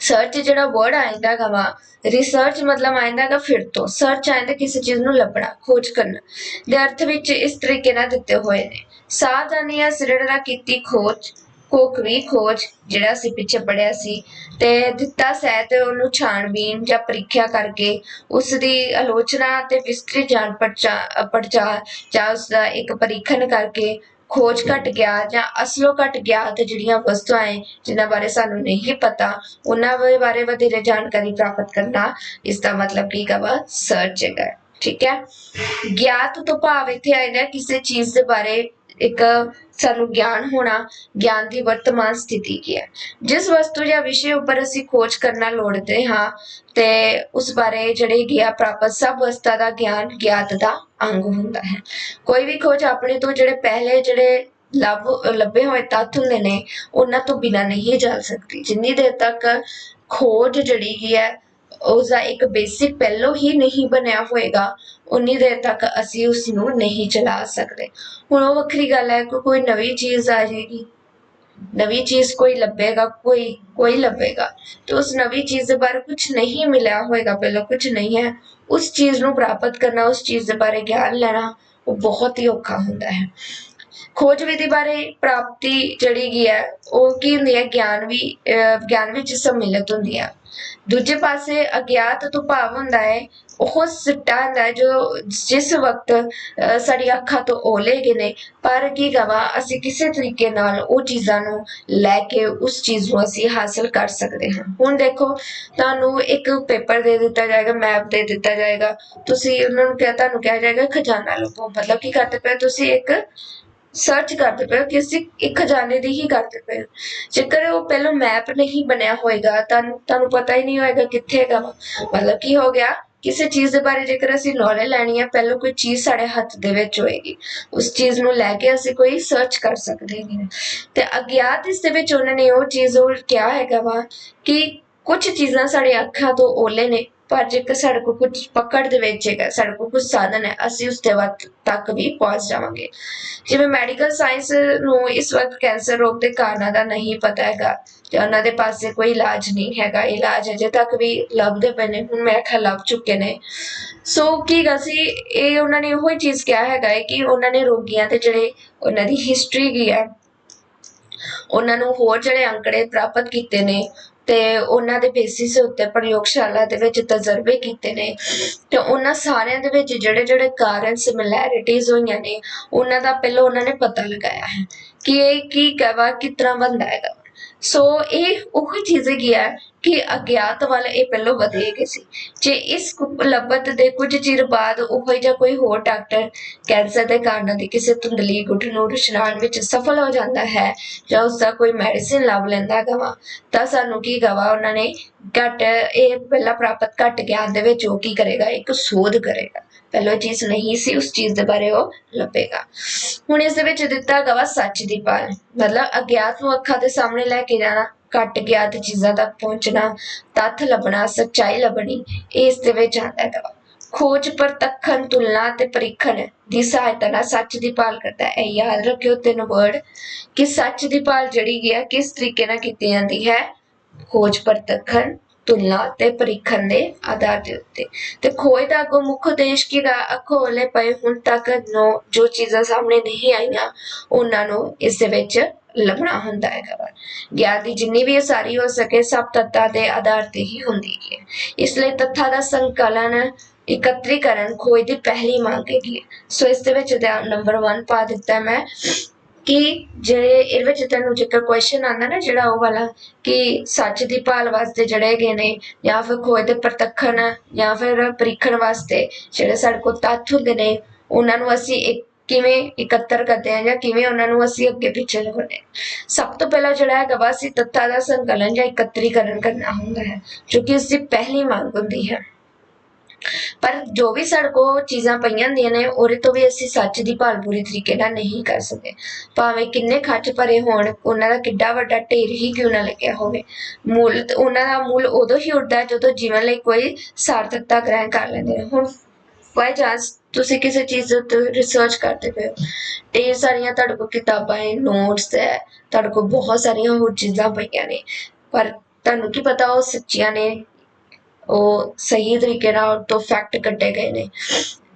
[SPEAKER 1] ਸਰਚ ਜਿਹੜਾ ਵਰਡ ਆਇਂਦਾ ਗਾ ਰਿਸਰਚ ਮਤਲਬ ਆਇਂਦਾ ਗਾ ਫਿਰ ਤੋਂ ਸਰਚ ਆਇਂਦਾ ਕਿਸੇ ਚੀਜ਼ ਨੂੰ ਲੱਭਣਾ, ਖੋਜ ਕਰਨਾ। ਦੇ ਅਰਥ ਵਿੱਚ ਇਸ ਤਰੀਕੇ ਨਾਲ ਦਿੱਤੇ ਹੋਏ ਨੇ। ਸਾਵਧਾਨੀਆਂ ਸਿਰੜਾ ਕੀਤੀ ਖੋਜ ਕੋਕਵੀ ਖੋਜ, ਜਿਹੜਾ ਅਸੀਂ ਪਿੱਛੇ ਪੜਿਆ ਸੀ। ਤੇ ਦਿੱਤਾ ਸਹਿ ਤੇ ਉਹਨੂੰ ਛਾਣਬੀਨ ਜਾਂ ਪ੍ਰੀਖਿਆ ਕਰਕੇ ਉਸ ਦੀ ਆਲੋਚਨਾ ਤੇ ਵਿਸਤ੍ਰਿਤ ਜਾਣ ਪੜਚਾ ਪੜਚਾ ਜਾਂ ਉਸ ਦਾ ਇੱਕ ਪਰੀਖਣ ਕਰਕੇ ਖੋਜ ਘਟ ਗਿਆ ਜਾਂ ਅਸਲੋਂ ਘਟ ਗਿਆ ਤੇ ਜਿਹੜੀਆਂ ਵਸਤੂਆਂ ਹੈ ਜਿਨ੍ਹਾਂ ਬਾਰੇ ਸਾਨੂੰ ਨਹੀਂ ਪਤਾ, ਉਹਨਾਂ ਦੇ ਬਾਰੇ ਵਧੇਰੇ ਜਾਣਕਾਰੀ ਪ੍ਰਾਪਤ ਕਰਨਾ, ਇਸ ਦਾ ਮਤਲਬ ਕੀ ਕਵਾ ਸਰਚ ਹੈਗਾ ਠੀਕ ਹੈ? ਗਿਆਤ ਤੋਂ ਭਾਵ ਇੱਥੇ ਆਏਗਾ ਕਿਸੇ ਚੀਜ਼ ਦੇ ਬਾਰੇ ਇੱਕ ਸਾਨੂੰ ਗਿਆਨ ਹੋਣਾ, ਗਿਆਨ ਦੀ ਵਰਤਮਾਨ ਸਥਿਤੀ ਕੀ ਹੈ। ਜਿਸ ਵਸਤੂ ਜਾਂ ਵਿਸ਼ੇ ਉੱਪਰ ਅਸੀਂ ਖੋਜ ਕਰਨਾ ਲੋੜਦੇ ਹਾਂ, ਤੇ ਉਸ ਬਾਰੇ ਜਿਹੜੇ ਗਿਆ ਪ੍ਰਾਪਤ ਸਭ ਵਸਤਾਂ ਦਾ ਗਿਆਨ ਗਿਆਤ ਦਾ ਅੰਗ ਹੁੰਦਾ ਹੈ। ਕੋਈ ਵੀ ਖੋਜ ਆਪਣੇ ਤੋਂ ਜਿਹੜੇ ਪਹਿਲੇ ਜਿਹੜੇ ਲੱਭ, ਲੱਭੇ ਹੋਏ ਤੱਥ ਹੁੰਦੇ ਨੇ, ਉਹਨਾਂ ਤੋਂ ਬਿਨਾਂ ਨਹੀਂ ਚੱਲ ਸਕਦੀ। ਜਿੰਨੀ ਦੇਰ ਤੱਕ ਖੋਜ ਜਿਹੜੀ ਕੀ ਹੈ ਉਸਦਾ ਇੱਕ ਬੇਸਿਕ ਪਹਿਲੋਂ ਹੀ ਨਹੀਂ ਬਣਿਆ ਹੋਏਗਾ, ਉਨੀ ਦੇਰ ਤੱਕ ਅਸੀਂ ਉਸ ਨੂੰ ਨਹੀਂ ਚਲਾ ਸਕਦੇ। ਹੁਣ ਉਹ ਵੱਖਰੀ ਗੱਲ ਹੈ ਕਿ ਕੋਈ ਨਵੀਂ ਚੀਜ਼ ਆ ਜਾਏਗੀ। ਨਵੀਂ ਚੀਜ਼ ਕੋਈ ਲੱਭੇਗਾ, ਕੋਈ ਕੋਈ ਲੱਭੇਗਾ। ਤੇ ਉਸ ਨਵੀਂ ਚੀਜ਼ ਦੇ ਬਾਰੇ ਕੁਝ ਨਹੀਂ ਮਿਲਿਆ ਹੋਏਗਾ, ਪਹਿਲਾਂ ਕੁਝ ਨਹੀਂ ਹੈ। ਉਸ ਚੀਜ਼ ਨੂੰ ਪ੍ਰਾਪਤ ਕਰਨਾ, ਉਸ ਚੀਜ਼ ਦੇ ਬਾਰੇ ਗਿਆਨ ਲੈਣਾ, ਉਹ ਬਹੁਤ ਹੀ ਔਖਾ ਹੁੰਦਾ ਹੈ। ਖੋਜ ਵਿਧੀ ਬਾਰੇ ਪ੍ਰਾਪਤੀ ਜਿਹੜੀ ਕੀ ਹੈ, ਉਹ ਕੀ ਹੁੰਦੀ ਹੈ? ਗਿਆਨ ਵੀ ਗਿਆਨ ਵਿੱਚ ਸੰਮਿਲਿਤ ਹੁੰਦੀ ਹੈ। ਦੂਜੇ ਪਾਸੇ ਅਗਿਆਤ ਤੋਂ ਭਾਵ ਹੁੰਦਾ ਹੈ, ਉਹ ਸਿੱਟਾ ਹੁੰਦਾ ਹੈ, ਜੋ ਜਿਸ ਵਕਤ ਸਾਡੀ ਅੱਖਾਂ ਤੋਂ ਓਲੇ ਗਏ ਨੇ, ਪਰ ਕੀ ਗਵਾ ਅਸੀਂ ਕਿਸੇ ਤਰੀਕੇ ਨਾਲ ਉਹ ਚੀਜ਼ਾਂ ਨੂੰ ਲੈ ਕੇ ਉਸ ਚੀਜ਼ ਨੂੰ ਅਸੀਂ ਹਾਸਲ ਕਰ ਸਕਦੇ ਹਾਂ। ਹੁਣ ਦੇਖੋ, ਤੁਹਾਨੂੰ ਇੱਕ ਪੇਪਰ ਦੇ ਦਿੱਤਾ ਜਾਏਗਾ, ਮੈਪ ਦੇ ਦਿੱਤਾ ਜਾਏਗਾ, ਤੁਸੀਂ ਉਹਨਾਂ ਨੂੰ ਕਿਹਾ, ਤੁਹਾਨੂੰ ਕਿਹਾ ਜਾਏਗਾ ਖਜ਼ਾਨਾ ਲੱਭੋ ਮਤਲਬ ਕੀ ਕਰਦੇ ਪਏ ਤੁਸੀਂ ਇੱਕ ਸਰਚ ਕਰਦੇ ਪਏ ਹੋ ਕਿ ਇੱਕ ਖਜ਼ਾਨੇ ਦੀ ਹੀ ਕਰਦੇ ਪਏ ਹੋ। ਜੇਕਰ ਉਹ ਪਹਿਲਾਂ ਮੈਪ ਨਹੀਂ ਬਣਿਆ ਹੋਏਗਾ, ਤਾਂ ਤੁਹਾਨੂੰ ਪਤਾ ਹੀ ਨਹੀਂ ਹੋਏਗਾ ਕਿੱਥੇ ਹੈਗਾ ਮਤਲਬ ਕੀ ਹੋ ਗਿਆ, ਕਿਸੇ ਚੀਜ਼ ਦੇ ਬਾਰੇ ਜੇਕਰ ਅਸੀਂ ਨੌਲੇਜ ਲੈਣੀ ਹੈ ਪਹਿਲਾਂ ਕੋਈ ਚੀਜ਼ ਸਾਡੇ ਹੱਥ ਦੇ ਵਿੱਚ ਹੋਏਗੀ। ਉਸ ਚੀਜ਼ ਨੂੰ ਲੈ ਕੇ ਅਸੀਂ ਕੋਈ ਸਰਚ ਕਰ ਸਕਦੇ ਹਾਂ ਤੇ ਅਗਿਆਤ ਇਸ ਦੇ ਵਿੱਚ ਉਹਨਾਂ ਨੇ ਉਹ ਚੀਜ਼ ਉਹ ਕਿਹਾ ਹੈਗਾ ਵਾ ਕਿ ਕੁਝ ਚੀਜ਼ਾਂ ਸਾਡੇ ਅੱਖਾਂ ਤੋਂ ਓਲੇ ਨੇ। ਪਰ ਜੇਕਰ ਸਾਡੇ ਕੋਲ ਕੁਝ ਪਕੜ ਦੇ ਵਿੱਚ ਹੈਗਾ, ਸਾਡੇ ਕੋਲ ਕੁਝ ਸਾਧਨ ਹੈ, ਅਸੀਂ ਉਸ ਦੇ ਵਕਤ ਤੱਕ ਵੀ ਪਹੁੰਚ ਜਾਵਾਂਗੇ। ਜਿਵੇਂ ਮੈਡੀਕਲ ਸਾਇੰਸ ਨੂੰ ਇਸ ਵਕਤ ਕੈਂਸਰ ਰੋਗ ਦੇ ਕਾਰਨਾਂ ਦਾ ਨਹੀਂ ਪਤਾ ਹੈਗਾ ਤੇ ਉਹਨਾਂ ਦੇ ਪਾਸੇ ਕੋਈ ਇਲਾਜ ਨਹੀਂ ਹੈਗਾ। ਇਲਾਜ ਅਜੇ ਤੱਕ ਵੀ ਲੱਭਦੇ ਪਏ ਨੇ, ਹੁਣ ਮੈਂ ਖਿਆਲ ਲੱਭ ਚੁੱਕੇ ਨੇ। ਸੋ ਕੀ ਗਾ ਸੀ, ਇਹ ਉਹਨਾਂ ਨੇ ਉਹੋ ਹੀ ਚੀਜ਼ ਕਿਹਾ ਹੈਗਾ ਹੈ ਕਿ ਉਹਨਾਂ ਨੇ ਰੋਗੀਆਂ ਤੇ ਜਿਹੜੇ ਉਹਨਾਂ ਦੀ ਹਿਸਟਰੀ ਕੀ ਹੈ, ਉਹਨਾਂ ਨੂੰ ਹੋਰ ਜਿਹੜੇ ਅੰਕੜੇ ਪ੍ਰਾਪਤ ਕੀਤੇ ਨੇ ਤੇ ਉਹਨਾਂ ਦੇ ਬੇਸਿਸ ਉੱਤੇ ਪ੍ਰਯੋਗਸ਼ਾਲਾ ਦੇ ਵਿੱਚ ਤਜਰਬੇ ਕੀਤੇ ਨੇ। ਤੇ ਉਹਨਾਂ ਸਾਰਿਆਂ ਦੇ ਵਿੱਚ ਜਿਹੜੇ ਜਿਹੜੇ ਕਾਰਨ ਸਿਮਿਲੈਰਿਟੀਜ਼ ਹੋਈਆਂ ਨੇ, ਉਹਨਾਂ ਦਾ ਪਹਿਲਾਂ ਉਹਨਾਂ ਨੇ ਪਤਾ ਲਗਾਇਆ ਹੈ ਕਿ ਇਹ ਕੀ ਕਹਵਾ, ਕਿਸ ਤਰ੍ਹਾਂ ਬਣਦਾ ਹੈਗਾ। ਸੋ ਇਹ ਉਹ ਚੀਜ਼ ਹੈਗੀ ਕਿ ਅਗਿਆਤ ਵੱਲ ਇਹ ਪਹਿਲੋਂ ਵਧੇ ਗਏ ਸੀ। ਜੇ ਇਸ ਲੱਭਤ ਦੇ ਕੁਝ ਚਿਰ ਬਾਅਦ ਉਹ ਜਿਹਾ ਕੋਈ ਹੋਰ ਡਾਕਟਰ ਕੈਂਸਰ ਦੇ ਕਾਰਨਾਂ ਦੀ ਕਿਸੇ ਧੁੰਦਲੀ ਗੁੱਟ ਨੂੰ ਰੁਸ਼ਨਾਣ ਵਿੱਚ ਸਫਲ ਹੋ ਜਾਂਦਾ ਹੈ ਜਾਂ ਉਸ ਦਾ ਕੋਈ ਮੈਡੀਸਿਨ ਲੱਭ ਲੈਂਦਾ ਗਵਾ ਤਾਂ ਸਾਨੂੰ ਕੀ ਗਵਾ ਉਹਨਾਂ ਨੇ ਘੱਟ, ਇਹ ਪਹਿਲਾਂ ਪ੍ਰਾਪਤ ਘੱਟ ਗਿਆਨ ਦੇ ਵਿੱਚ ਉਹ ਕੀ ਕਰੇਗਾ? ਇੱਕ ਸੋਧ ਕਰੇਗਾ। ਪਹਿਲਾਂ ਇਹ ਚੀਜ਼ ਨਹੀਂ ਸੀ, ਉਸ ਚੀਜ਼ ਦੇ ਬਾਰੇ ਉਹ ਲੱਭੇਗਾ। ਹੁਣ ਇਸ ਦੇ ਵਿੱਚ ਦਿੱਤਾ ਗਵਾ ਸੱਚ ਦੀ ਭਾਲ ਮਤਲਬ ਅਗਿਆਤ ਨੂੰ ਅੱਖਾਂ ਦੇ ਸਾਹਮਣੇ ਲੈ ਕੇ ਜਾਣਾ, ਘੱਟ ਗਿਆਤ ਚੀਜ਼ਾਂ ਤੱਕ ਪਹੁੰਚਣਾ, ਤੱਥ ਲੱਭਣਾ, ਸੱਚਾਈ ਲੱਭਣੀ ਇਹ ਇਸ ਦੇ ਵਿੱਚ ਆਉਂਦਾ ਹੈਗਾ ਖੋਜ ਪ੍ਰਤੱਖਣ, ਤੁਲਨਾ ਤੇ ਪਰੀਖਣ ਦੀ ਸਹਾਇਤਾ ਨਾਲ ਸੱਚ ਦੀ ਭਾਲ ਕਰਦਾ ਹੈ। ਇਹ ਯਾਦ ਰੱਖਿਓ ਤਿੰਨ ਵਰਡ ਕਿ ਸੱਚ ਦੀ ਭਾਲ ਜਿਹੜੀ ਗਿਆ ਕਿਸ ਤਰੀਕੇ ਨਾਲ ਕੀਤੀ ਜਾਂਦੀ ਹੈ? ਖੋਜ ਪ੍ਰਤੱਖਣ ਤੁਲਨਾ ਤੇ ਪਰੀਖਣ ਦੇ ਆਧਾਰ ਦੇ ਉੱਤੇ ਤੇ ਖੋਜ ਦਾ ਅੱਗੋਂ ਮੁੱਖ ਉਦੇਸ਼ ਕੀ ਗਾ ਅੱਖੋਂ ਪਏ ਹੁਣ ਤੱਕ ਨੂੰ ਜੋ ਚੀਜ਼ਾਂ ਸਾਹਮਣੇ ਨਹੀਂ ਆਈਆਂ ਉਹਨਾਂ ਨੂੰ ਇਸ ਦੇ ਵਿੱਚ ਲੱਭਣਾ ਹੁੰਦਾ ਹੈਗਾ ਵਾ ਗਿਆਨ ਦੀ ਜਿੰਨੀ ਵੀ ਉਸਾਰੀ ਹੋ ਸਕੇ ਸਭ ਤੱਤਾਂ ਦੇ ਆਧਾਰ ਤੇ ਹੀ ਹੁੰਦੀ ਹੈ ਇਸ ਲਈ ਤੱਥਾਂ ਦਾ ਸੰਕਲਨ ਇਕੱਤਰੀਕਰਨ ਖੋਜ ਦੀ ਪਹਿਲੀ ਮੰਗ ਹੈਗੀ ਹੈ ਸੋ ਇਸ ਦੇ ਵਿੱਚ ਨੰਬਰ 1 ਪਾ ਦਿੱਤਾ ਮੈਂ ਕਿ ਜਿਹੜੇ ਇਹਦੇ ਵਿੱਚ ਤੈਨੂੰ ਜੇਕਰ ਕੁਐਸਚਨ ਆਉਂਦਾ ਨਾ, ਜਿਹੜਾ ਉਹ ਵਾਲਾ ਕਿ ਸੱਚ ਦੀ ਭਾਲ ਵਾਸਤੇ ਜਿਹੜੇ ਹੈਗੇ ਨੇ, ਜਾਂ ਫਿਰ ਖੋਜ ਦੇ ਪ੍ਰਤੱਖਣ, ਜਾਂ ਫਿਰ ਪ੍ਰੀਖਣ ਵਾਸਤੇ ਜਿਹੜੇ ਸਾਡੇ ਕੋਲ ਤੱਥ ਹੁੰਦੇ ਨੇ, ਉਹਨਾਂ ਨੂੰ ਅਸੀਂ ਇੱਕ ਕਿਵੇਂ ਇਕੱਤਰ ਕਰਦੇ ਹਾਂ ਜਾਂ ਕਿਵੇਂ ਉਹਨਾਂ ਨੂੰ ਅਸੀਂ ਅੱਗੇ ਪਿੱਛੇ ਲਗਾਉਂਦੇ ਹਾਂ। ਸਭ ਤੋਂ ਪਹਿਲਾਂ ਜਿਹੜਾ ਹੈਗਾ ਵਾ, ਅਸੀਂ ਤੱਥਾਂ ਦਾ ਸੰਕਲਨ ਜਾਂ ਇਕੱਤਰੀਕਰਨ ਕਰਨਾ ਹੁੰਦਾ ਹੈ, ਜੋ ਕਿ ਉਸ ਦੀ ਪਹਿਲੀ ਮੰਗ ਹੁੰਦੀ ਹੈ। ਪਰ ਜੋ ਵੀ ਸਾਡੇ ਕੋਲ ਚੀਜ਼ਾਂ ਪਈਆਂ ਹੁੰਦੀਆਂ ਨੇ, ਉਹਦੇ ਤੋਂ ਵੀ ਅਸੀਂ ਸੱਚ ਦੀ ਭਾਲ ਪੂਰੀ ਤਰੀਕੇ ਨਾਲ ਨਹੀਂ ਕਰ ਸਕਦੇ। ਭਾਵੇਂ ਕਿੰਨੇ ਖੱਚ ਭਰੇ ਹੋਣ, ਉਹਨਾਂ ਦਾ ਕਿੱਡਾ ਵੱਡਾ ਢੇਰ ਹੀ ਕਿਉਂ ਨਾ ਲੱਗਿਆ ਹੋਵੇ। ਮੂਲ ਉਹਨਾਂ ਦਾ ਮੂਲ ਉਦੋਂ ਹੀ ਉੱਠਦਾ ਜਦੋਂ ਜੀਵਨ ਲਈ ਕੋਈ ਸਾਰਥਕਤਾ ਗ੍ਰਹਿਣ ਕਰ ਲੈਂਦੇ ਨੇ। ਹੁਣ ਬਾਈ ਚਾਂਸ ਤੁਸੀਂ ਕਿਸੇ ਚੀਜ਼ ਉੱਤੇ ਰਿਸਰਚ ਕਰਦੇ ਪਏ ਹੋ। ਢੇਰ ਸਾਰੀਆਂ ਤੁਹਾਡੇ ਕੋਲ ਕਿਤਾਬਾਂ ਹੈ ਨੋਟਸ ਹੈ। ਤੁਹਾਡੇ ਕੋਲ ਬਹੁਤ ਸਾਰੀਆਂ ਹੋਰ ਚੀਜ਼ਾਂ ਪਈਆਂ ਨੇ। ਪਰ ਤੁਹਾਨੂੰ ਕੀ ਪਤਾ ਉਹ ਸੱਚੀਆਂ ਨੇ ਉਹ ਸਹੀ ਤਰੀਕੇ ਨਾਲ ਤੋਂ ਫੈਕਟ ਕੱਢੇ ਗਏ ਨੇ।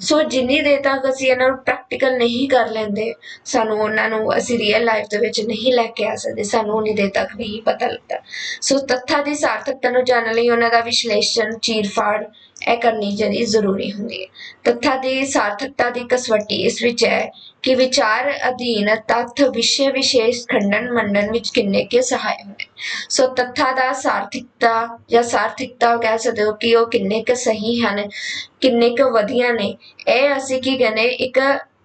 [SPEAKER 1] ਸੋ ਜਿੰਨੀ ਦੇਰ ਤੱਕ ਅਸੀਂ ਇਹਨਾਂ ਨੂੰ ਪ੍ਰੈਕਟੀਕਲ ਨਹੀਂ ਕਰ ਲੈਂਦੇ, ਸਾਨੂੰ ਉਹਨਾਂ ਨੂੰ ਅਸੀਂ ਰੀਅਲ ਲਾਈਫ ਦੇ ਵਿੱਚ ਨਹੀਂ ਲੈ ਕੇ ਆ ਸਕਦੇ, ਸਾਨੂੰ ਉਨੀ ਦੇਰ ਤੱਕ ਨਹੀਂ ਪਤਾ ਲੱਗਦਾ। ਸੋ ਤੱਥਾਂ ਦੀ ਸਾਰਥਕਤਾ ਨੂੰ ਜਾਣਨ ਲਈ ਉਹਨਾਂ ਦਾ ਵਿਸ਼ਲੇਸ਼ਣ, ਚੀਰਫਾੜ ਇਹ ਕਰਨੀ ਜਿਹੜੀ ਜ਼ਰੂਰੀ ਹੁੰਦੀ ਹੈ। ਤੱਥਾਂ ਦੀ ਸਾਰਥਕਤਾ ਦੀ ਕਸਵੱਟੀ ਇਸ ਵਿੱਚ ਹੈ ਕਿ ਵਿਚਾਰ ਅਧੀਨ ਤੱਥ ਵਿਸ਼ੇ ਵਿਸ਼ੇਸ਼ ਖੰਡਨ ਮੰਡਨ ਵਿੱਚ ਕਿੰਨੇ ਕੇ ਸਹਾਇ ਹੁੰਦੇ। ਸੋ ਤੱਥਾਂ ਦਾ ਸਾਰਥਿਕਤਾ ਜਾਂ ਸਾਰਥਿਕਤਾ ਕਹਿ ਸਕਦੇ ਹੋ ਕਿ ਉਹ ਕਿੰਨੇ ਕੁ ਸਹੀ ਹਨ, ਕਿੰਨੇ ਕੁ ਵਧੀਆ ਨੇ। ਇਹ ਅਸੀਂ ਕੀ ਕਹਿੰਦੇ ਇੱਕ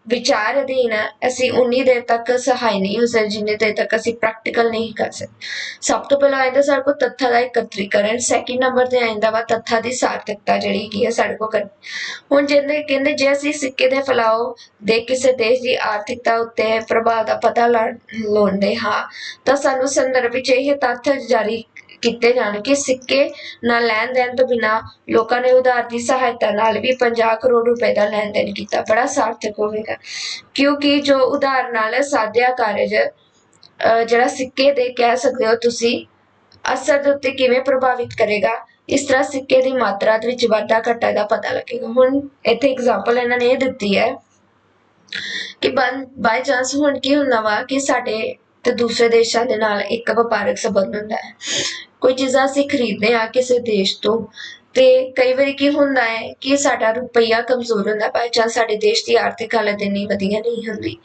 [SPEAKER 1] ਵਿਚਾਰ ਅਧੀਨ ਅਸੀਂ ਉਨੀ ਦੇਰ ਤੱਕ ਸਹਾਈ ਨਹੀਂ ਹੋ ਸਕਦੇ, ਜਿੰਨੇ ਦੇਰ ਤੱਕ ਅਸੀਂ ਪ੍ਰੈਕਟੀਕਲ ਨਹੀਂ ਕਰ ਸਕਦੇ। ਸਭ ਤੋਂ ਪਹਿਲਾਂ ਆਇਦਾ ਸਾਡੇ ਕੋਲ ਤੱਥਾਂ ਦਾ ਇਕੱਤਰੀਕਰਨ ਸੈਕਿੰਡ ਨੰਬਰ ਤੇ ਆਇਦਾ ਵਾ ਤੱਥਾਂ ਦੀ ਸਾਰਥਕਤਾ ਜਿਹੜੀ ਕੀ ਹੈ ਸਾਡੇ ਕੋਲ ਕਰ ਹੁਣ ਜਿੰਦੇ ਕਹਿੰਦੇ ਜੇ ਅਸੀਂ ਸਿੱਕੇ ਦੇ ਫਲਾਓ ਦੇ ਕਿਸੇ ਦੇਸ਼ ਦੀ ਆਰਥਿਕਤਾ ਉੱਤੇ ਪ੍ਰਭਾਵ ਦਾ ਪਤਾ ਲਾ- ਲਾਉਂਦੇ ਹਾਂ, ਤਾਂ ਸਾਨੂੰ ਸੰਦਰਭ ਵਿੱਚ ਇਹ ਤੱਥ ਜਾਰੀ ਕੀਤੇ ਜਾਣ ਕਿ ਸਿੱਕੇ ਨਾਲ ਲੈਣ ਦੇਣ ਤੋਂ ਬਿਨਾ ਲੋਕਾਂ ਨੇ ਉਧਾਰ ਦੀ ਸਹਾਇਤਾ ਨਾਲ ਵੀ 50 ਕਰੋੜ ਰੁਪਏ ਦਾ ਲੈਣ ਦੇਣ ਕੀਤਾ। ਬੜਾ ਸਾਰਥਕ ਹੋਵੇਗਾ। ਕਿਉਂਕਿ ਜੋ ਉਧਾਰ ਨਾਲ ਸਾਧਿਆ ਕਾਰਜ ਜਿਹੜਾ ਸਿੱਕੇ ਦੇ ਕਹਿ ਸਕਦੇ ਹੋ ਤੁਸੀਂ, ਅਸਰ ਦੇ ਉੱਤੇ ਕਿਵੇਂ ਪ੍ਰਭਾਵਿਤ ਕਰੇਗਾ, ਇਸ ਤਰ੍ਹਾਂ ਸਿੱਕੇ ਦੀ ਮਾਤਰਾ ਦੇ ਵਿੱਚ ਵਾਧਾ ਘਟਾ ਦਾ ਪਤਾ ਲੱਗੇਗਾ। ਹੁਣ ਇੱਥੇ ਐਗਜ਼ਾਮਪਲ ਇਹਨਾਂ ਨੇ ਇਹ ਦਿੱਤੀ ਹੈ ਕਿ ਬਾਈ ਚਾਂਸ ਹੁਣ ਕੀ ਹੁੰਦਾ ਵਾ ਕਿ ਸਾਡੇ ਤੇ ਦੂਸਰੇ ਦੇਸ਼ਾਂ ਦੇ ਨਾਲ ਇੱਕ ਵਪਾਰਕ ਸੰਬੰਧ ਹੁੰਦਾ ਹੈ। ਕੋਈ ਚੀਜ਼ਾਂ ਅਸੀਂ ਖਰੀਦਦੇ ਆ ਕਿਸੇ ਦੇਸ਼ ਤੋਂ, ਤੇ ਕਈ ਵਾਰੀ ਕੀ ਹੁੰਦਾ ਹੈ ਕਿ ਸਾਡਾ ਰੁਪਈਆ ਕਮਜ਼ੋਰ ਹੁੰਦਾ ਬਾਈ ਚਾਂਸ ਸਾਡੇ ਦੇਸ਼ ਦੀ ਆਰਥਿਕ ਹਾਲਤ ਇੰਨੀ ਵਧੀਆ ਨਹੀਂ ਹੁੰਦੀ।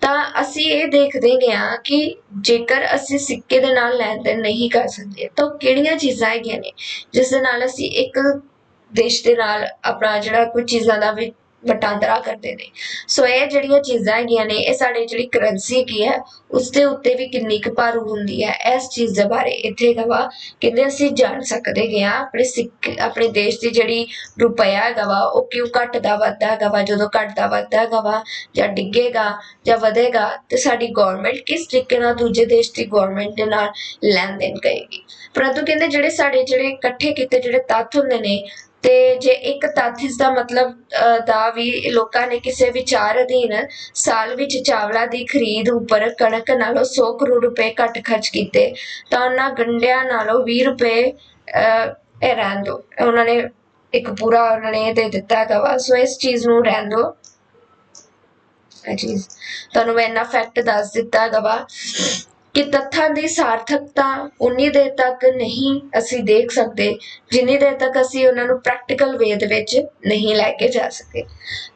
[SPEAKER 1] ਤਾਂ ਅਸੀਂ ਇਹ ਦੇਖਦੇ ਹਾਂ ਕਿ ਜੇਕਰ ਅਸੀਂ ਸਿੱਕੇ ਦੇ ਨਾਲ ਲੈਣ ਦੇਣ ਨਹੀਂ ਕਰ ਸਕਦੇ, ਤਾਂ ਉਹ ਕਿਹੜੀਆਂ ਚੀਜ਼ਾਂ ਹੈਗੀਆਂ ਨੇ, ਜਿਸ ਦੇ ਨਾਲ ਅਸੀਂ ਇੱਕ ਦੇਸ਼ ਦੇ ਨਾਲ ਆਪਣਾ ਜਿਹੜਾ ਕੋਈ ਚੀਜ਼ਾਂ ਦਾ ਵੀ ਵਟਾਂਦਰਾ ਕਰਦੇ ਨੇ। ਸੋ ਇਹ ਜਿਹੜੀਆਂ ਚੀਜ਼ਾਂ ਹੈਗੀਆਂ ਨੇ, ਇਹ ਸਾਡੇ ਜਿਹੜੀ ਕਰੰਸੀ ਕੀ ਹੈ ਉਸ ਦੇ ਉੱਤੇ ਵੀ ਕਿੰਨੀ ਕੁ ਭਾਰੂ ਹੁੰਦੀ ਹੈ, ਇਸ ਚੀਜ਼ ਦੇ ਬਾਰੇ ਇੱਥੇ ਗਵਾ ਕਹਿੰਦੇ ਅਸੀਂ ਜਾਣ ਸਕਦੇ ਹਾਂ, ਆਪਣੇ ਸਿੱਖ ਆਪਣੇ ਦੇਸ਼ ਦੀ ਜਿਹੜੀ ਰੁਪਇਆ ਹੈਗਾ ਵਾ, ਉਹ ਕਿਉਂ ਘਟਦਾ ਵੱਧਦਾ ਹੈਗਾ ਵਾ, ਜਦੋਂ ਘਟਦਾ ਵੱਧਦਾ ਹੈਗਾ ਵਾ, ਜਾਂ ਡਿੱਗੇਗਾ, ਜਾਂ ਵਧੇਗਾ, ਤੇ ਸਾਡੀ ਗਵਰਨਮੈਂਟ ਕਿਸ ਤਰੀਕੇ ਨਾਲ ਦੂਜੇ ਦੇਸ਼ ਦੀ ਗਵਰਨਮੈਂਟ ਦੇ ਨਾਲ ਲੈਣ ਦੇਣ ਕਰੇਗੀ। ਪਰੰਤੂ ਕਹਿੰਦੇ ਜਿਹੜੇ ਸਾਡੇ ਜਿਹੜੇ ਇਕੱਠੇ ਕੀਤੇ ਜਿਹੜੇ ਤੱਥ ਹੁੰਦੇ ਨੇ ਤੇ ਜੇ ਇੱਕ ਤੱਥ ਇਸ ਦਾ ਮਤਲਬ ਦਾ ਵੀ ਲੋਕਾਂ ਨੇ ਕਿਸੇ ਵਿਚਾਰ ਅਧੀਨ ਸਾਲ ਵਿੱਚ ਚਾਵਲਾਂ ਦੀ ਖਰੀਦ ਉੱਪਰ ਕਣਕ ਨਾਲੋਂ 100 ਕਰੋੜ ਰੁਪਏ ਘੱਟ ਖਰਚ ਕੀਤੇ ਤਾਂ ਉਹਨਾਂ ਗੰਡਿਆਂ ਨਾਲੋਂ 20 ਰੁਪਏ ਅਹ, ਇਹ ਰਹਿਣ ਦੋ ਉਹਨਾਂ ਨੇ ਇੱਕ ਪੂਰਾ ਉਹਨਾਂ ਨੇ ਦੇ ਦਿੱਤਾ ਹੈਗਾ ਵਾ ਸੋ ਇਸ ਚੀਜ਼ ਨੂੰ ਰਹਿਣ ਦੋ ਇਹ ਚੀਜ਼। ਤੁਹਾਨੂੰ ਮੈਂ ਇੰਨਾ ਫੈਕਟ ਦੱਸ ਦਿੱਤਾ ਹੈਗਾ ਵਾ ਕਿ ਤੱਥਾਂ ਦੀ ਸਾਰਥਕਤਾ ਉਨੀ ਦੇਰ ਤੱਕ ਨਹੀਂ ਅਸੀਂ ਦੇਖ ਸਕਦੇ, ਜਿੰਨੀ ਦੇਰ ਤੱਕ ਅਸੀਂ ਉਹਨਾਂ ਨੂੰ ਪ੍ਰੈਕਟੀਕਲ ਵੇ ਦੇ ਵਿੱਚ ਨਹੀਂ ਲੈ ਕੇ ਜਾ ਸਕਦੇ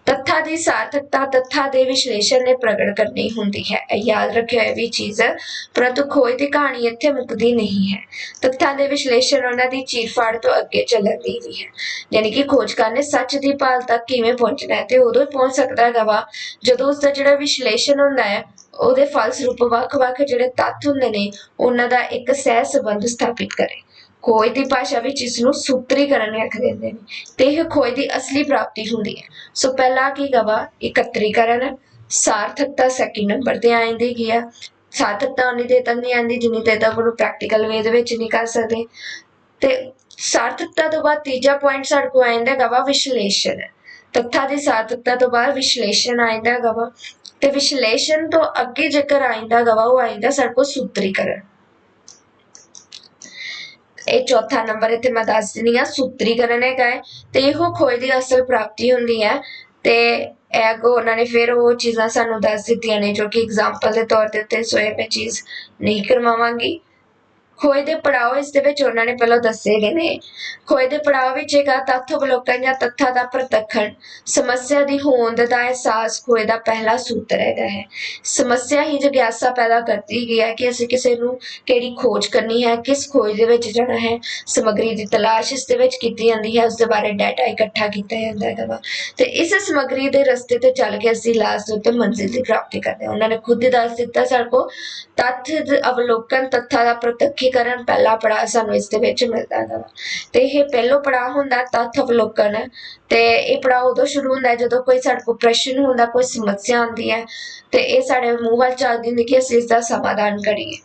[SPEAKER 1] ਤੱਥਾਂ ਦੀ ਸਾਰਥਕਤਾ ਤੱਥਾਂ ਦੇ ਵਿਸ਼ਲੇਸ਼ਣ ਨੇ ਪ੍ਰਗਟ ਕਰਨੀ ਹੁੰਦੀ ਹੈ। ਇਹ ਯਾਦ ਰੱਖਿਓ, ਇਹ ਵੀ ਚੀਜ਼ ਹੈ, ਪਰੰਤੂ ਖੋਜ ਦੀ ਕਹਾਣੀ ਇੱਥੇ ਮੁੱਕਦੀ ਨਹੀਂ ਹੈ। ਤੱਥਾਂ ਦੇ ਵਿਸ਼ਲੇਸ਼ਣ ਉਹਨਾਂ ਦੀ ਚੀਰਫਾੜ ਤੋਂ ਅੱਗੇ ਚੱਲਣ ਦੀ ਵੀ ਹੈ। ਯਾਨੀ ਕਿ ਖੋਜਕਾਰ ਨੇ ਸੱਚ ਦੀ ਭਾਲ ਤੱਕ ਕਿਵੇਂ ਪਹੁੰਚਣਾ ਹੈ ਤੇ ਉਦੋਂ ਹੀ ਪਹੁੰਚ ਸਕਦਾ ਹੈਗਾ ਵਾ, ਜਦੋਂ ਉਸ ਦਾ ਜਿਹੜਾ ਵਿਸ਼ਲੇਸ਼ਣ ਹੁੰਦਾ ਹੈ ਉਹਦੇ ਫਲਸਰੂਪ ਵੱਖ-ਵੱਖ ਜਿਹੜੇ ਤੱਥ ਹੁੰਦੇ ਨੇ, ਉਹਨਾਂ ਦਾ ਇੱਕ ਸਹਿ ਸੰਬੰਧ ਸਥਾਪਿਤ ਕਰੇ। ਖੋਜ ਦੀ ਭਾਸ਼ਾ ਵਿੱਚ ਇਸ ਨੂੰ ਸੂਤਰੀਕਰਨ ਆਖ ਦਿੰਦੇ ਨੇ ਤੇ ਇਹ ਖੋਜ ਦੀ ਅਸਲੀ ਪ੍ਰਾਪਤੀ ਹੁੰਦੀ ਹੈ। ਸੋ ਪਹਿਲਾ ਕੀ ਗਵਾ ਇਕੱਤਰੀਕਰਨ। ਸਾਰਥਕਤਾ ਸੈਕਿੰਡ ਨੰਬਰ ਤੇ ਆਂਦੀ ਗਿਆ ਸਾਰਥਕਤਾ ਉਨੀ ਦੇਰ ਤੱਕ ਨਹੀਂ ਆਂਦੀ ਜਿੰਨੀ ਦੇਰ ਤੱਕ ਉਹਨੂੰ ਪ੍ਰੈਕਟੀਕਲ ਵੇ ਦੇ ਵਿੱਚ ਨਹੀਂ ਕਰ ਸਕਦੇ। ਤੇ ਸਾਰਥਕਤਾ ਤੋਂ ਬਾਅਦ ਤੀਜਾ ਪੁਆਇੰਟ ਸਾਡੇ ਕੋਲ ਆਉਂਦਾ ਹੈਗਾ ਵਾ ਵਿਸ਼ਲੇਸ਼ਣ। ਤੱਥਾਂ ਦੀ ਸਾਰਥਕਤਾ ਤੋਂ ਬਾਅਦ ਵਿਸ਼ਲੇਸ਼ਣ ਆਉਂਦਾ ਹੈਗਾ ਵਾ। ਤੇ ਵਿਸ਼ਲੇਸ਼ਣ ਤੋਂ ਅੱਗੇ ਜੇਕਰ ਆਉਂਦਾ ਹੈਗਾ ਵਾ ਉਹ ਆਉਂਦਾ ਸਾਡੇ ਕੋਲ ਸੂਤਰੀਕਰਨ। ਇਹ ਚੌਥਾ ਨੰਬਰ ਇੱਥੇ ਮੈਂ ਦੱਸ ਦਿੰਦੀ ਆ ਸੂਤਰੀਕਰਨ ਹੈਗਾ ਹੈ ਤੇ ਇਹੋ ਖੋਏ ਦੀ ਅਸਲ ਪ੍ਰਾਪਤੀ ਹੁੰਦੀ ਹੈ ਤੇ ਇਹ ਅੱਗੋਂ ਉਹਨਾਂ ਨੇ ਫਿਰ ਉਹ ਚੀਜ਼ਾਂ ਸਾਨੂੰ ਦੱਸ ਦਿੱਤੀਆਂ ਨੇ ਜੋ ਕਿ ਐਗਜ਼ਾਮਪਲ ਦੇ ਤੌਰ ਤੇ ਉੱਤੇ ਸੋ ਮੈਂ ਚੀਜ਼ ਨਹੀਂ ਕਰਵਾਵਾਂਗੀ। ਖੋਜ ਦੇ ਪੜਾਅ ਇਸ ਦੇ ਵਿੱਚ ਉਹਨਾਂ ਨੇ ਪਹਿਲਾਂ ਦੱਸੇ ਗਏ ਨੇ। ਖੋਜ ਦੇ ਪੜਾਅ ਵਿੱਚ ਹੈਗਾ ਤੱਥ ਅਵਲੋਕਨ ਜਾਂ ਤੱਥਾਂ ਦਾ ਪ੍ਰਤੱਖਣ। ਸਮੱਸਿਆ ਦੀ ਹੋਂਦ ਦਾ ਅਹਿਸਾਸ ਖੋਜ ਦਾ ਪਹਿਲਾ ਸੂਤਰ ਹੈਗਾ ਹੈ। ਸਮੱਸਿਆ ਹੀ ਜਿਗਿਆਸਾ ਪੈਦਾ ਕਰਦੀ ਹੈ ਕਿ ਅਸੀਂ ਕਿਸੇ ਨੂੰ ਕਿਹੜੀ ਖੋਜ ਕਰਨੀ ਹੈ, ਕਿਸ ਖੋਜ ਦੇ ਵਿੱਚ ਜਾਣਾ ਹੈ। ਸਮੱਗਰੀ ਦੀ ਤਲਾਸ਼ ਇਸ ਦੇ ਵਿੱਚ ਕੀਤੀ ਜਾਂਦੀ ਹੈ, ਉਸ ਦੇ ਬਾਰੇ ਡਾਟਾ ਇਕੱਠਾ ਕੀਤਾ ਜਾਂਦਾ ਹੈਗਾ ਵਾ। ਤੇ ਇਸ ਸਮੱਗਰੀ ਦੇ ਰਸਤੇ ਤੇ ਚੱਲ ਕੇ ਅਸੀਂ ਲਾਸਟ ਉੱਤੇ ਮੰਜ਼ਿਲ ਦੀ ਪ੍ਰਾਪਤੀ ਕਰਦੇ ਹਾਂ। ਉਹਨਾਂ ਨੇ ਖੁਦ ਦੱਸ ਦਿੱਤਾ ਸਾਡੇ ਕੋਲ ਤੱਥ ਅਵਲੋਕਨ, ਤੱਥਾਂ ਦਾ ਪ੍ਰਤੱਖਣ ਪ੍ਰਤੱਖੀਕਰਨ ਪਹਿਲਾ ਪੜਾਅ ਸਾਨੂੰ ਇਸ ਦੇ ਵਿੱਚ ਮਿਲਦਾ ਹੈ ਵਾ ਤੇ ਇਹ ਪਹਿਲੋ ਪੜਾਅ ਹੁੰਦਾ ਤੱਥ ਅਵਲੋਕਨ। ਤੇ ਇਹ ਪੜਾਅ ਉਦੋਂ ਸ਼ੁਰੂ ਹੁੰਦਾ ਜਦੋਂ ਕੋਈ ਸਾਡੇ ਕੋਲ ਪ੍ਰਸ਼ਨ ਹੁੰਦਾ, ਕੋਈ ਸਮੱਸਿਆ ਆਉਂਦੀ ਹੈ, ਤੇ ਇਹ ਸਾਡੇ ਮੂੰਹ ਵੱਲ ਚੱਲਦੀ ਹੁੰਦੀ ਕਿ ਅਸੀਂ ਇਸ ਦਾ ਸਮਾਧਾਨ ਕਰੀਏ।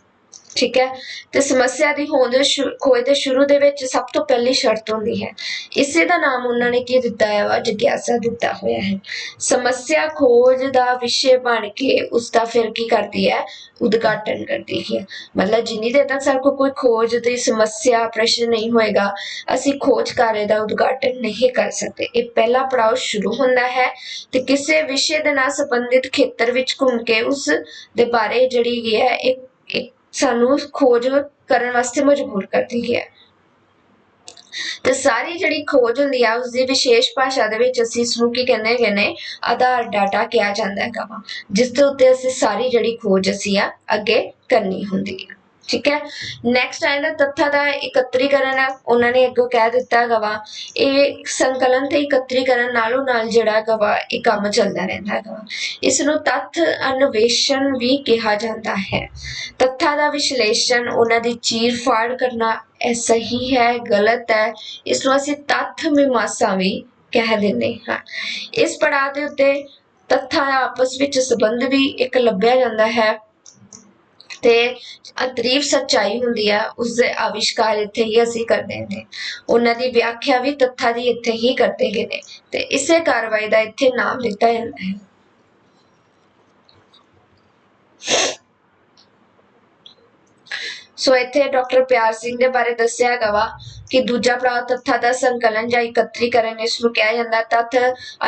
[SPEAKER 1] ਠੀਕ ਹੈ? ਤੇ ਸਮੱਸਿਆ ਦੀ ਹੋਂਦ ਸ਼ੁ- ਖੋਜ ਦੇ ਸ਼ੁਰੂ ਦੇ ਵਿੱਚ ਸਭ ਤੋਂ ਪਹਿਲੀ ਸ਼ਰਤ ਹੁੰਦੀ ਹੈ। ਇਸੇ ਦਾ ਨਾਮ ਉਹਨਾਂ ਨੇ ਕੀ ਦਿੱਤਾ ਹੈ? ਵਾ, ਜਿਗਿਆਸਾ ਦਿੱਤਾ ਹੋਇਆ ਹੈ। ਸਮੱਸਿਆ ਖੋਜ ਦਾ ਵਿਸ਼ੇ ਬਣ ਕੇ ਉਸ ਦਾ ਫਿਰ ਕੀ ਕਰਦੀ ਹੈ? ਉਦਘਾਟਨ ਕਰਦੀ ਹੈ। ਮਤਲਬ ਜਿੰਨੀ ਦੇਰ ਤੱਕ ਸਾਡੇ ਕੋਲ ਕੋਈ ਖੋਜ ਦੀ ਸਮੱਸਿਆ, ਪ੍ਰਸ਼ਨ ਨਹੀਂ ਹੋਏਗਾ, ਅਸੀਂ ਖੋਜ ਕਾਰਜ ਦਾ ਉਦਘਾਟਨ ਨਹੀਂ ਕਰ ਸਕਦੇ। ਇਹ ਪਹਿਲਾ ਪੜਾਅ ਸ਼ੁਰੂ ਹੁੰਦਾ ਹੈ ਤੇ ਕਿਸੇ ਵਿਸ਼ੇ ਦੇ ਨਾਲ ਸੰਬੰਧਿਤ ਖੇਤਰ ਵਿੱਚ ਘੁੰਮ ਕੇ ਉਸ ਦੇ ਬਾਰੇ ਜਿਹੜੀ ਹੈ ਇੱਕ ਇੱਕ ਸਾਨੂੰ ਖੋਜ ਕਰਨ ਵਾਸਤੇ ਮਜਬੂਰ ਕਰਦੀ ਹੈ। ਤੇ ਸਾਰੀ ਜਿਹੜੀ ਖੋਜ ਹੁੰਦੀ ਆ ਉਸ ਦੀ ਵਿਸ਼ੇਸ਼ ਭਾਸ਼ਾ ਦੇ ਵਿੱਚ ਅਸੀਂ ਇਸ ਨੂੰ ਕੀ ਕਹਿੰਦੇ ਹੈਗੇ ਆਧਾਰ ਡਾਟਾ ਕਿਹਾ ਜਾਂਦਾ ਹੈਗਾ ਵਾ, ਜਿਸ ਦੇ ਉੱਤੇ ਅਸੀਂ ਸਾਰੀ ਜਿਹੜੀ ਖੋਜ ਅਸੀਂ ਆ, ਅੱਗੇ ਕਰਨੀ ਹੁੰਦੀ ਹੈ। ਠੀਕ ਹੈ? ਨੈਕਸਟ ਆਇੰਦਾ ਤੱਥਾਂ ਦਾ ਇਕੱਤਰੀਕਰਨ ਹੈ। ਉਹਨਾਂ ਨੇ ਅੱਗੋਂ ਕਹਿ ਦਿੱਤਾ ਹੈਗਾ ਵਾ, ਇਹ ਸੰਕਲਨ ਤੇ ਇਕੱਤਰੀਕਰਨ ਨਾਲੋਂ ਨਾਲ ਜਿਹੜਾ ਹੈਗਾ ਇਹ ਕੰਮ ਚੱਲਦਾ ਰਹਿੰਦਾ ਹੈਗਾ ਇਸ ਨੂੰ ਤੱਥ ਅਨਵੇਸ਼ਣ ਵੀ ਕਿਹਾ ਜਾਂਦਾ ਹੈ। ਤੱਥਾਂ ਦਾ ਵਿਸ਼ਲੇਸ਼ਣ ਉਹਨਾਂ ਦੀ ਚੀਰ ਫਾੜ ਕਰਨਾ ਇਹ ਸਹੀ ਹੈ, ਗਲਤ ਹੈ? ਇਸ ਨੂੰ ਅਸੀਂ ਤੱਥ ਮੀਮਾਂਸਾ ਵੀ ਕਹਿ ਦਿੰਦੇ ਹਾਂ। ਇਸ ਪੜਾਅ ਦੇ ਉੱਤੇ ਤੱਥਾਂ ਦਾ ਆਪਸ ਵਿੱਚ ਸੰਬੰਧ ਵੀ ਇੱਕ ਲੱਭਿਆ ਜਾਂਦਾ ਹੈ। ਤੇ ਅਤਰੀਫ ਸੱਚਾਈ ਹੁੰਦੀ ਆ ਉਸ ਦੇ ਆਵਿਸ਼ਕਾਰ ਇੱਥੇ ਹੀ ਅਸੀਂ ਕਰਦੇ ਨੇ। ਉਹਨਾਂ ਦੀ ਵਿਆਖਿਆ ਵੀ ਤੱਥਾਂ ਦੀ ਇੱਥੇ ਹੀ ਕਰਦੇ ਗਏ ਨੇ ਤੇ ਇਸੇ ਕਾਰਵਾਈ ਦਾ ਇੱਥੇ ਨਾਮ ਦਿੱਤਾ ਜਾਂਦਾ ਹੈ। ਸੋ ਇੱਥੇ ਡਾਕਟਰ ਪਿਆਰ ਸਿੰਘ ਦੇ ਬਾਰੇ ਦੱਸਿਆ ਹੈਗਾ ਵਾ। ਕਿ ਦੂਜਾ ਪੜਾਅ ਤੱਥਾਂ ਦਾ ਸੰਕਲਨ ਜਾਂ ਇਕੱਤਰੀਕਰਨ ਇਸ ਨੂੰ ਕਿਹਾ ਜਾਂਦਾ, ਤੱਥ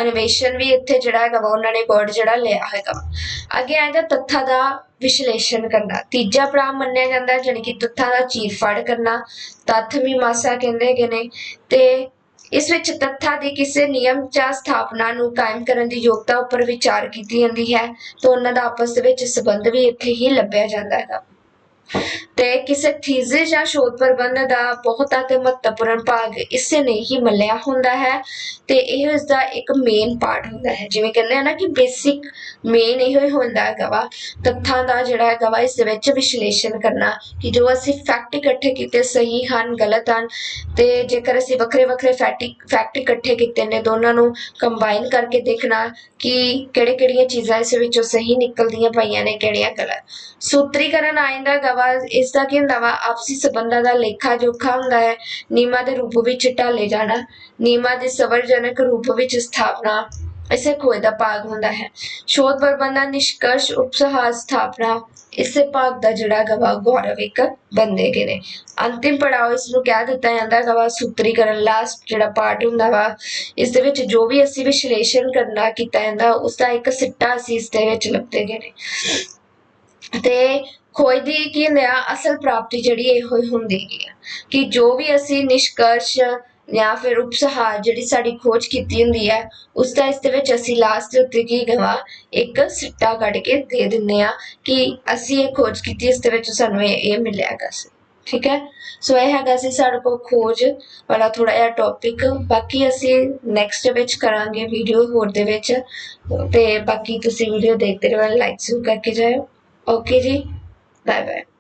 [SPEAKER 1] ਅਨਵੇਸ਼ਣ ਵੀ ਇੱਥੇ ਜਿਹੜਾ ਹੈਗਾ ਵਾ, ਉਹਨਾਂ ਨੇ ਵਰਡ ਜਿਹੜਾ ਲਿਆ ਹੈਗਾ ਅੱਗੇ ਆਉਂਦਾ ਤੱਥਾਂ ਦਾ ਵਿਸ਼ਲੇਸ਼ਣ ਕਰਨਾ। ਤੀਜਾ ਪੜਾਅ ਮੰਨਿਆ ਜਾਂਦਾ ਹੈ ਜਾਣੀ ਕਿ ਤੱਥਾਂ ਦਾ ਚੀਰਫਾੜ ਕਰਨਾ। ਤੱਥ ਮੀਮਾਂਸਾ ਕਹਿੰਦੇ ਹੈਗੇ ਨੇ। ਤੇ ਇਸ ਵਿੱਚ ਤੱਥਾਂ ਦੀ ਕਿਸੇ ਨਿਯਮ ਜਾਂ ਸਥਾਪਨਾ ਨੂੰ ਕਾਇਮ ਕਰਨ ਦੀ ਯੋਗਤਾ ਉੱਪਰ ਵਿਚਾਰ ਕੀਤੀ ਜਾਂਦੀ ਹੈ। ਤੇ ਉਹਨਾਂ ਦਾ ਆਪਸ ਦੇ ਵਿੱਚ ਸੰਬੰਧ ਵੀ ਇੱਥੇ ਹੀ ਲੱਭਿਆ ਜਾਂਦਾ ਹੈਗਾ। ਤੇ ਕਿਸੇ ਥੀਸਿਸ ਜਾਂ ਸ਼ੋਧ ਪ੍ਰਬੰਧ ਦਾ ਬਹੁਤਾ ਤੇ ਮਹੱਤਵਪੂਰਨ ਭਾਗ ਇਸੇ ਨੇ ਹੀ ਮੱਲਿਆ ਹੁੰਦਾ ਹੈ ਤੇ ਇਹ ਇਸ ਦਾ ਇੱਕ ਮੇਨ ਪਾਰਟ ਹੁੰਦਾ ਹੈ। ਜਿਵੇਂ ਕਹਿੰਦੇ ਆ ਨਾ ਕਿ ਬੇਸਿਕ ਮੇਨ ਇਹੋ ਹੀ ਹੁੰਦਾ ਹੈਗਾ ਵਾ। ਤੱਥਾਂ ਦਾ ਜਿਹੜਾ ਹੈਗਾ ਵਾ, ਇਸ ਦੇ ਵਿੱਚ ਵਿਸ਼ਲੇਸ਼ਣ ਕਰਨਾ ਕਿ ਜੋ ਅਸੀਂ ਫੈਕਟ ਇਕੱਠੇ ਕੀਤੇ ਸਹੀ ਹਨ, ਗਲਤ ਹਨ ਤੇ ਜੇਕਰ ਅਸੀਂ ਵੱਖਰੇ ਵੱਖਰੇ ਫੈਕਟ ਫੈਕਟ ਇਕੱਠੇ ਕੀਤੇ ਨੇ, ਦੋਨਾਂ ਨੂੰ ਕੰਬਾਈਨ ਕਰਕੇ ਦੇਖਣਾ ਕਿ ਕਿਹੜੇ ਕਿਹੜੀਆਂ ਚੀਜ਼ਾਂ ਇਸ ਵਿੱਚੋਂ ਸਹੀ ਨਿਕਲਦੀਆਂ ਪਈਆਂ ਨੇ, ਕਿਹੜੀਆਂ ਗਲਤ। ਸੂਤਰੀਕਰਨ ਆਇੰਦਾ ਗਵਾ ਇਸ ਦਾ ਕੀ ਹੁੰਦਾ ਵਾ? ਆਪਸੀ ਸਬੰਧਾਂ ਦਾ ਲੇਖਾ ਜੋਖਾ ਹੁੰਦਾ ਹੈ। ਨਿਯਮਾਂ ਦੇ ਰੂਪ ਵਿੱਚ ਢਾਲੇ ਜਾਣਾ ਨਿਯਮਾਂ ਦੇ ਸਵਰਜਨਕ ਰੂਪ ਵਿੱਚ ਸਥਾਪਨਾ, ਇਸੇ ਖੋਜ ਦਾ ਭਾਗ ਹੁੰਦਾ ਹੈ। ਸ਼ੋਧ ਪ੍ਰਬੰਧਾ ਨਿਸ਼ਕਰਸ਼, ਉਪਸਹਾਰ ਸਥਾਪਨਾ, ਇਸੇ ਭਾਗ ਦਾ ਜਿਹੜਾ ਗਵਾ ਗੌਰਵ ਇੱਕ ਬੰਦੇ ਗਏ ਨੇ। ਅੰਤਿਮ ਪੜਾਅ ਇਸ ਨੂੰ ਕਹਿ ਦਿੱਤਾ ਜਾਂਦਾ ਗਵਾ ਸੂਤਰੀਕਰਨ ਲਾਸਟ ਜਿਹੜਾ ਪਾਰਟ ਹੁੰਦਾ ਵਾ, ਇਸ ਦੇ ਵਿੱਚ ਜੋ ਵੀ ਅਸੀਂ ਵਿਸ਼ਲੇਸ਼ਣ ਕਰਨਾ ਕੀਤਾ ਜਾਂਦਾ ਉਸ ਦਾ ਇੱਕ ਸਿੱਟਾ ਅਸੀਂ ਇਸ ਦੇ ਵਿੱਚ ਲੱਭਦੇ ਗਏ ਨੇ। ਤੇ ਖੋਜ ਦੀ ਕੀ ਹੁੰਦੇ ਆ ਅਸਲ ਪ੍ਰਾਪਤੀ ਜਿਹੜੀ ਇਹੋ ਹੀ ਹੁੰਦੀ ਹੈ ਕਿ ਜੋ ਵੀ ਅਸੀਂ ਨਿਸ਼ਕਰਸ਼ ਜਾਂ ਫਿਰ ਉਪਸਹਾਰ ਜਿਹੜੀ ਸਾਡੀ ਖੋਜ ਕੀਤੀ ਹੁੰਦੀ ਹੈ ਉਸ ਦਾ ਇਸ ਦੇ ਵਿੱਚ ਅਸੀਂ ਲਾਸਟ ਦੇ ਉੱਤੇ ਕੀ ਗਵਾ? ਇੱਕ ਸਿੱਟਾ ਕੱਢ ਕੇ ਦੇ ਦਿੰਦੇ ਆ ਕਿ ਅਸੀਂ ਇਹ ਖੋਜ ਕੀਤੀ, ਇਸ ਦੇ ਵਿੱਚ ਸਾਨੂੰ ਇਹ ਇਹ ਮਿਲਿਆ ਹੈਗਾ ਸੀ। ਠੀਕ ਹੈ? ਸੋ ਇਹ ਹੈਗਾ ਸੀ ਸਾਡੇ ਕੋਲ ਖੋਜ ਵਾਲਾ ਥੋੜਾ ਜਿਹਾ ਟੌਪਿਕ ਬਾਕੀ ਅਸੀਂ ਨੈਕਸਟ ਵਿੱਚ ਕਰਾਂਗੇ ਵੀਡੀਓ ਹੋਰ ਦੇ ਵਿੱਚ। ਤੇ ਬਾਕੀ ਤੁਸੀਂ ਵੀਡੀਓ ਦੇਖਦੇ ਰਹੋ ਲਾਈਕ ਜ਼ਰੂਰ ਕਰਕੇ ਜਾਇਓ। ਓਕੇ ਜੀ? 拜拜。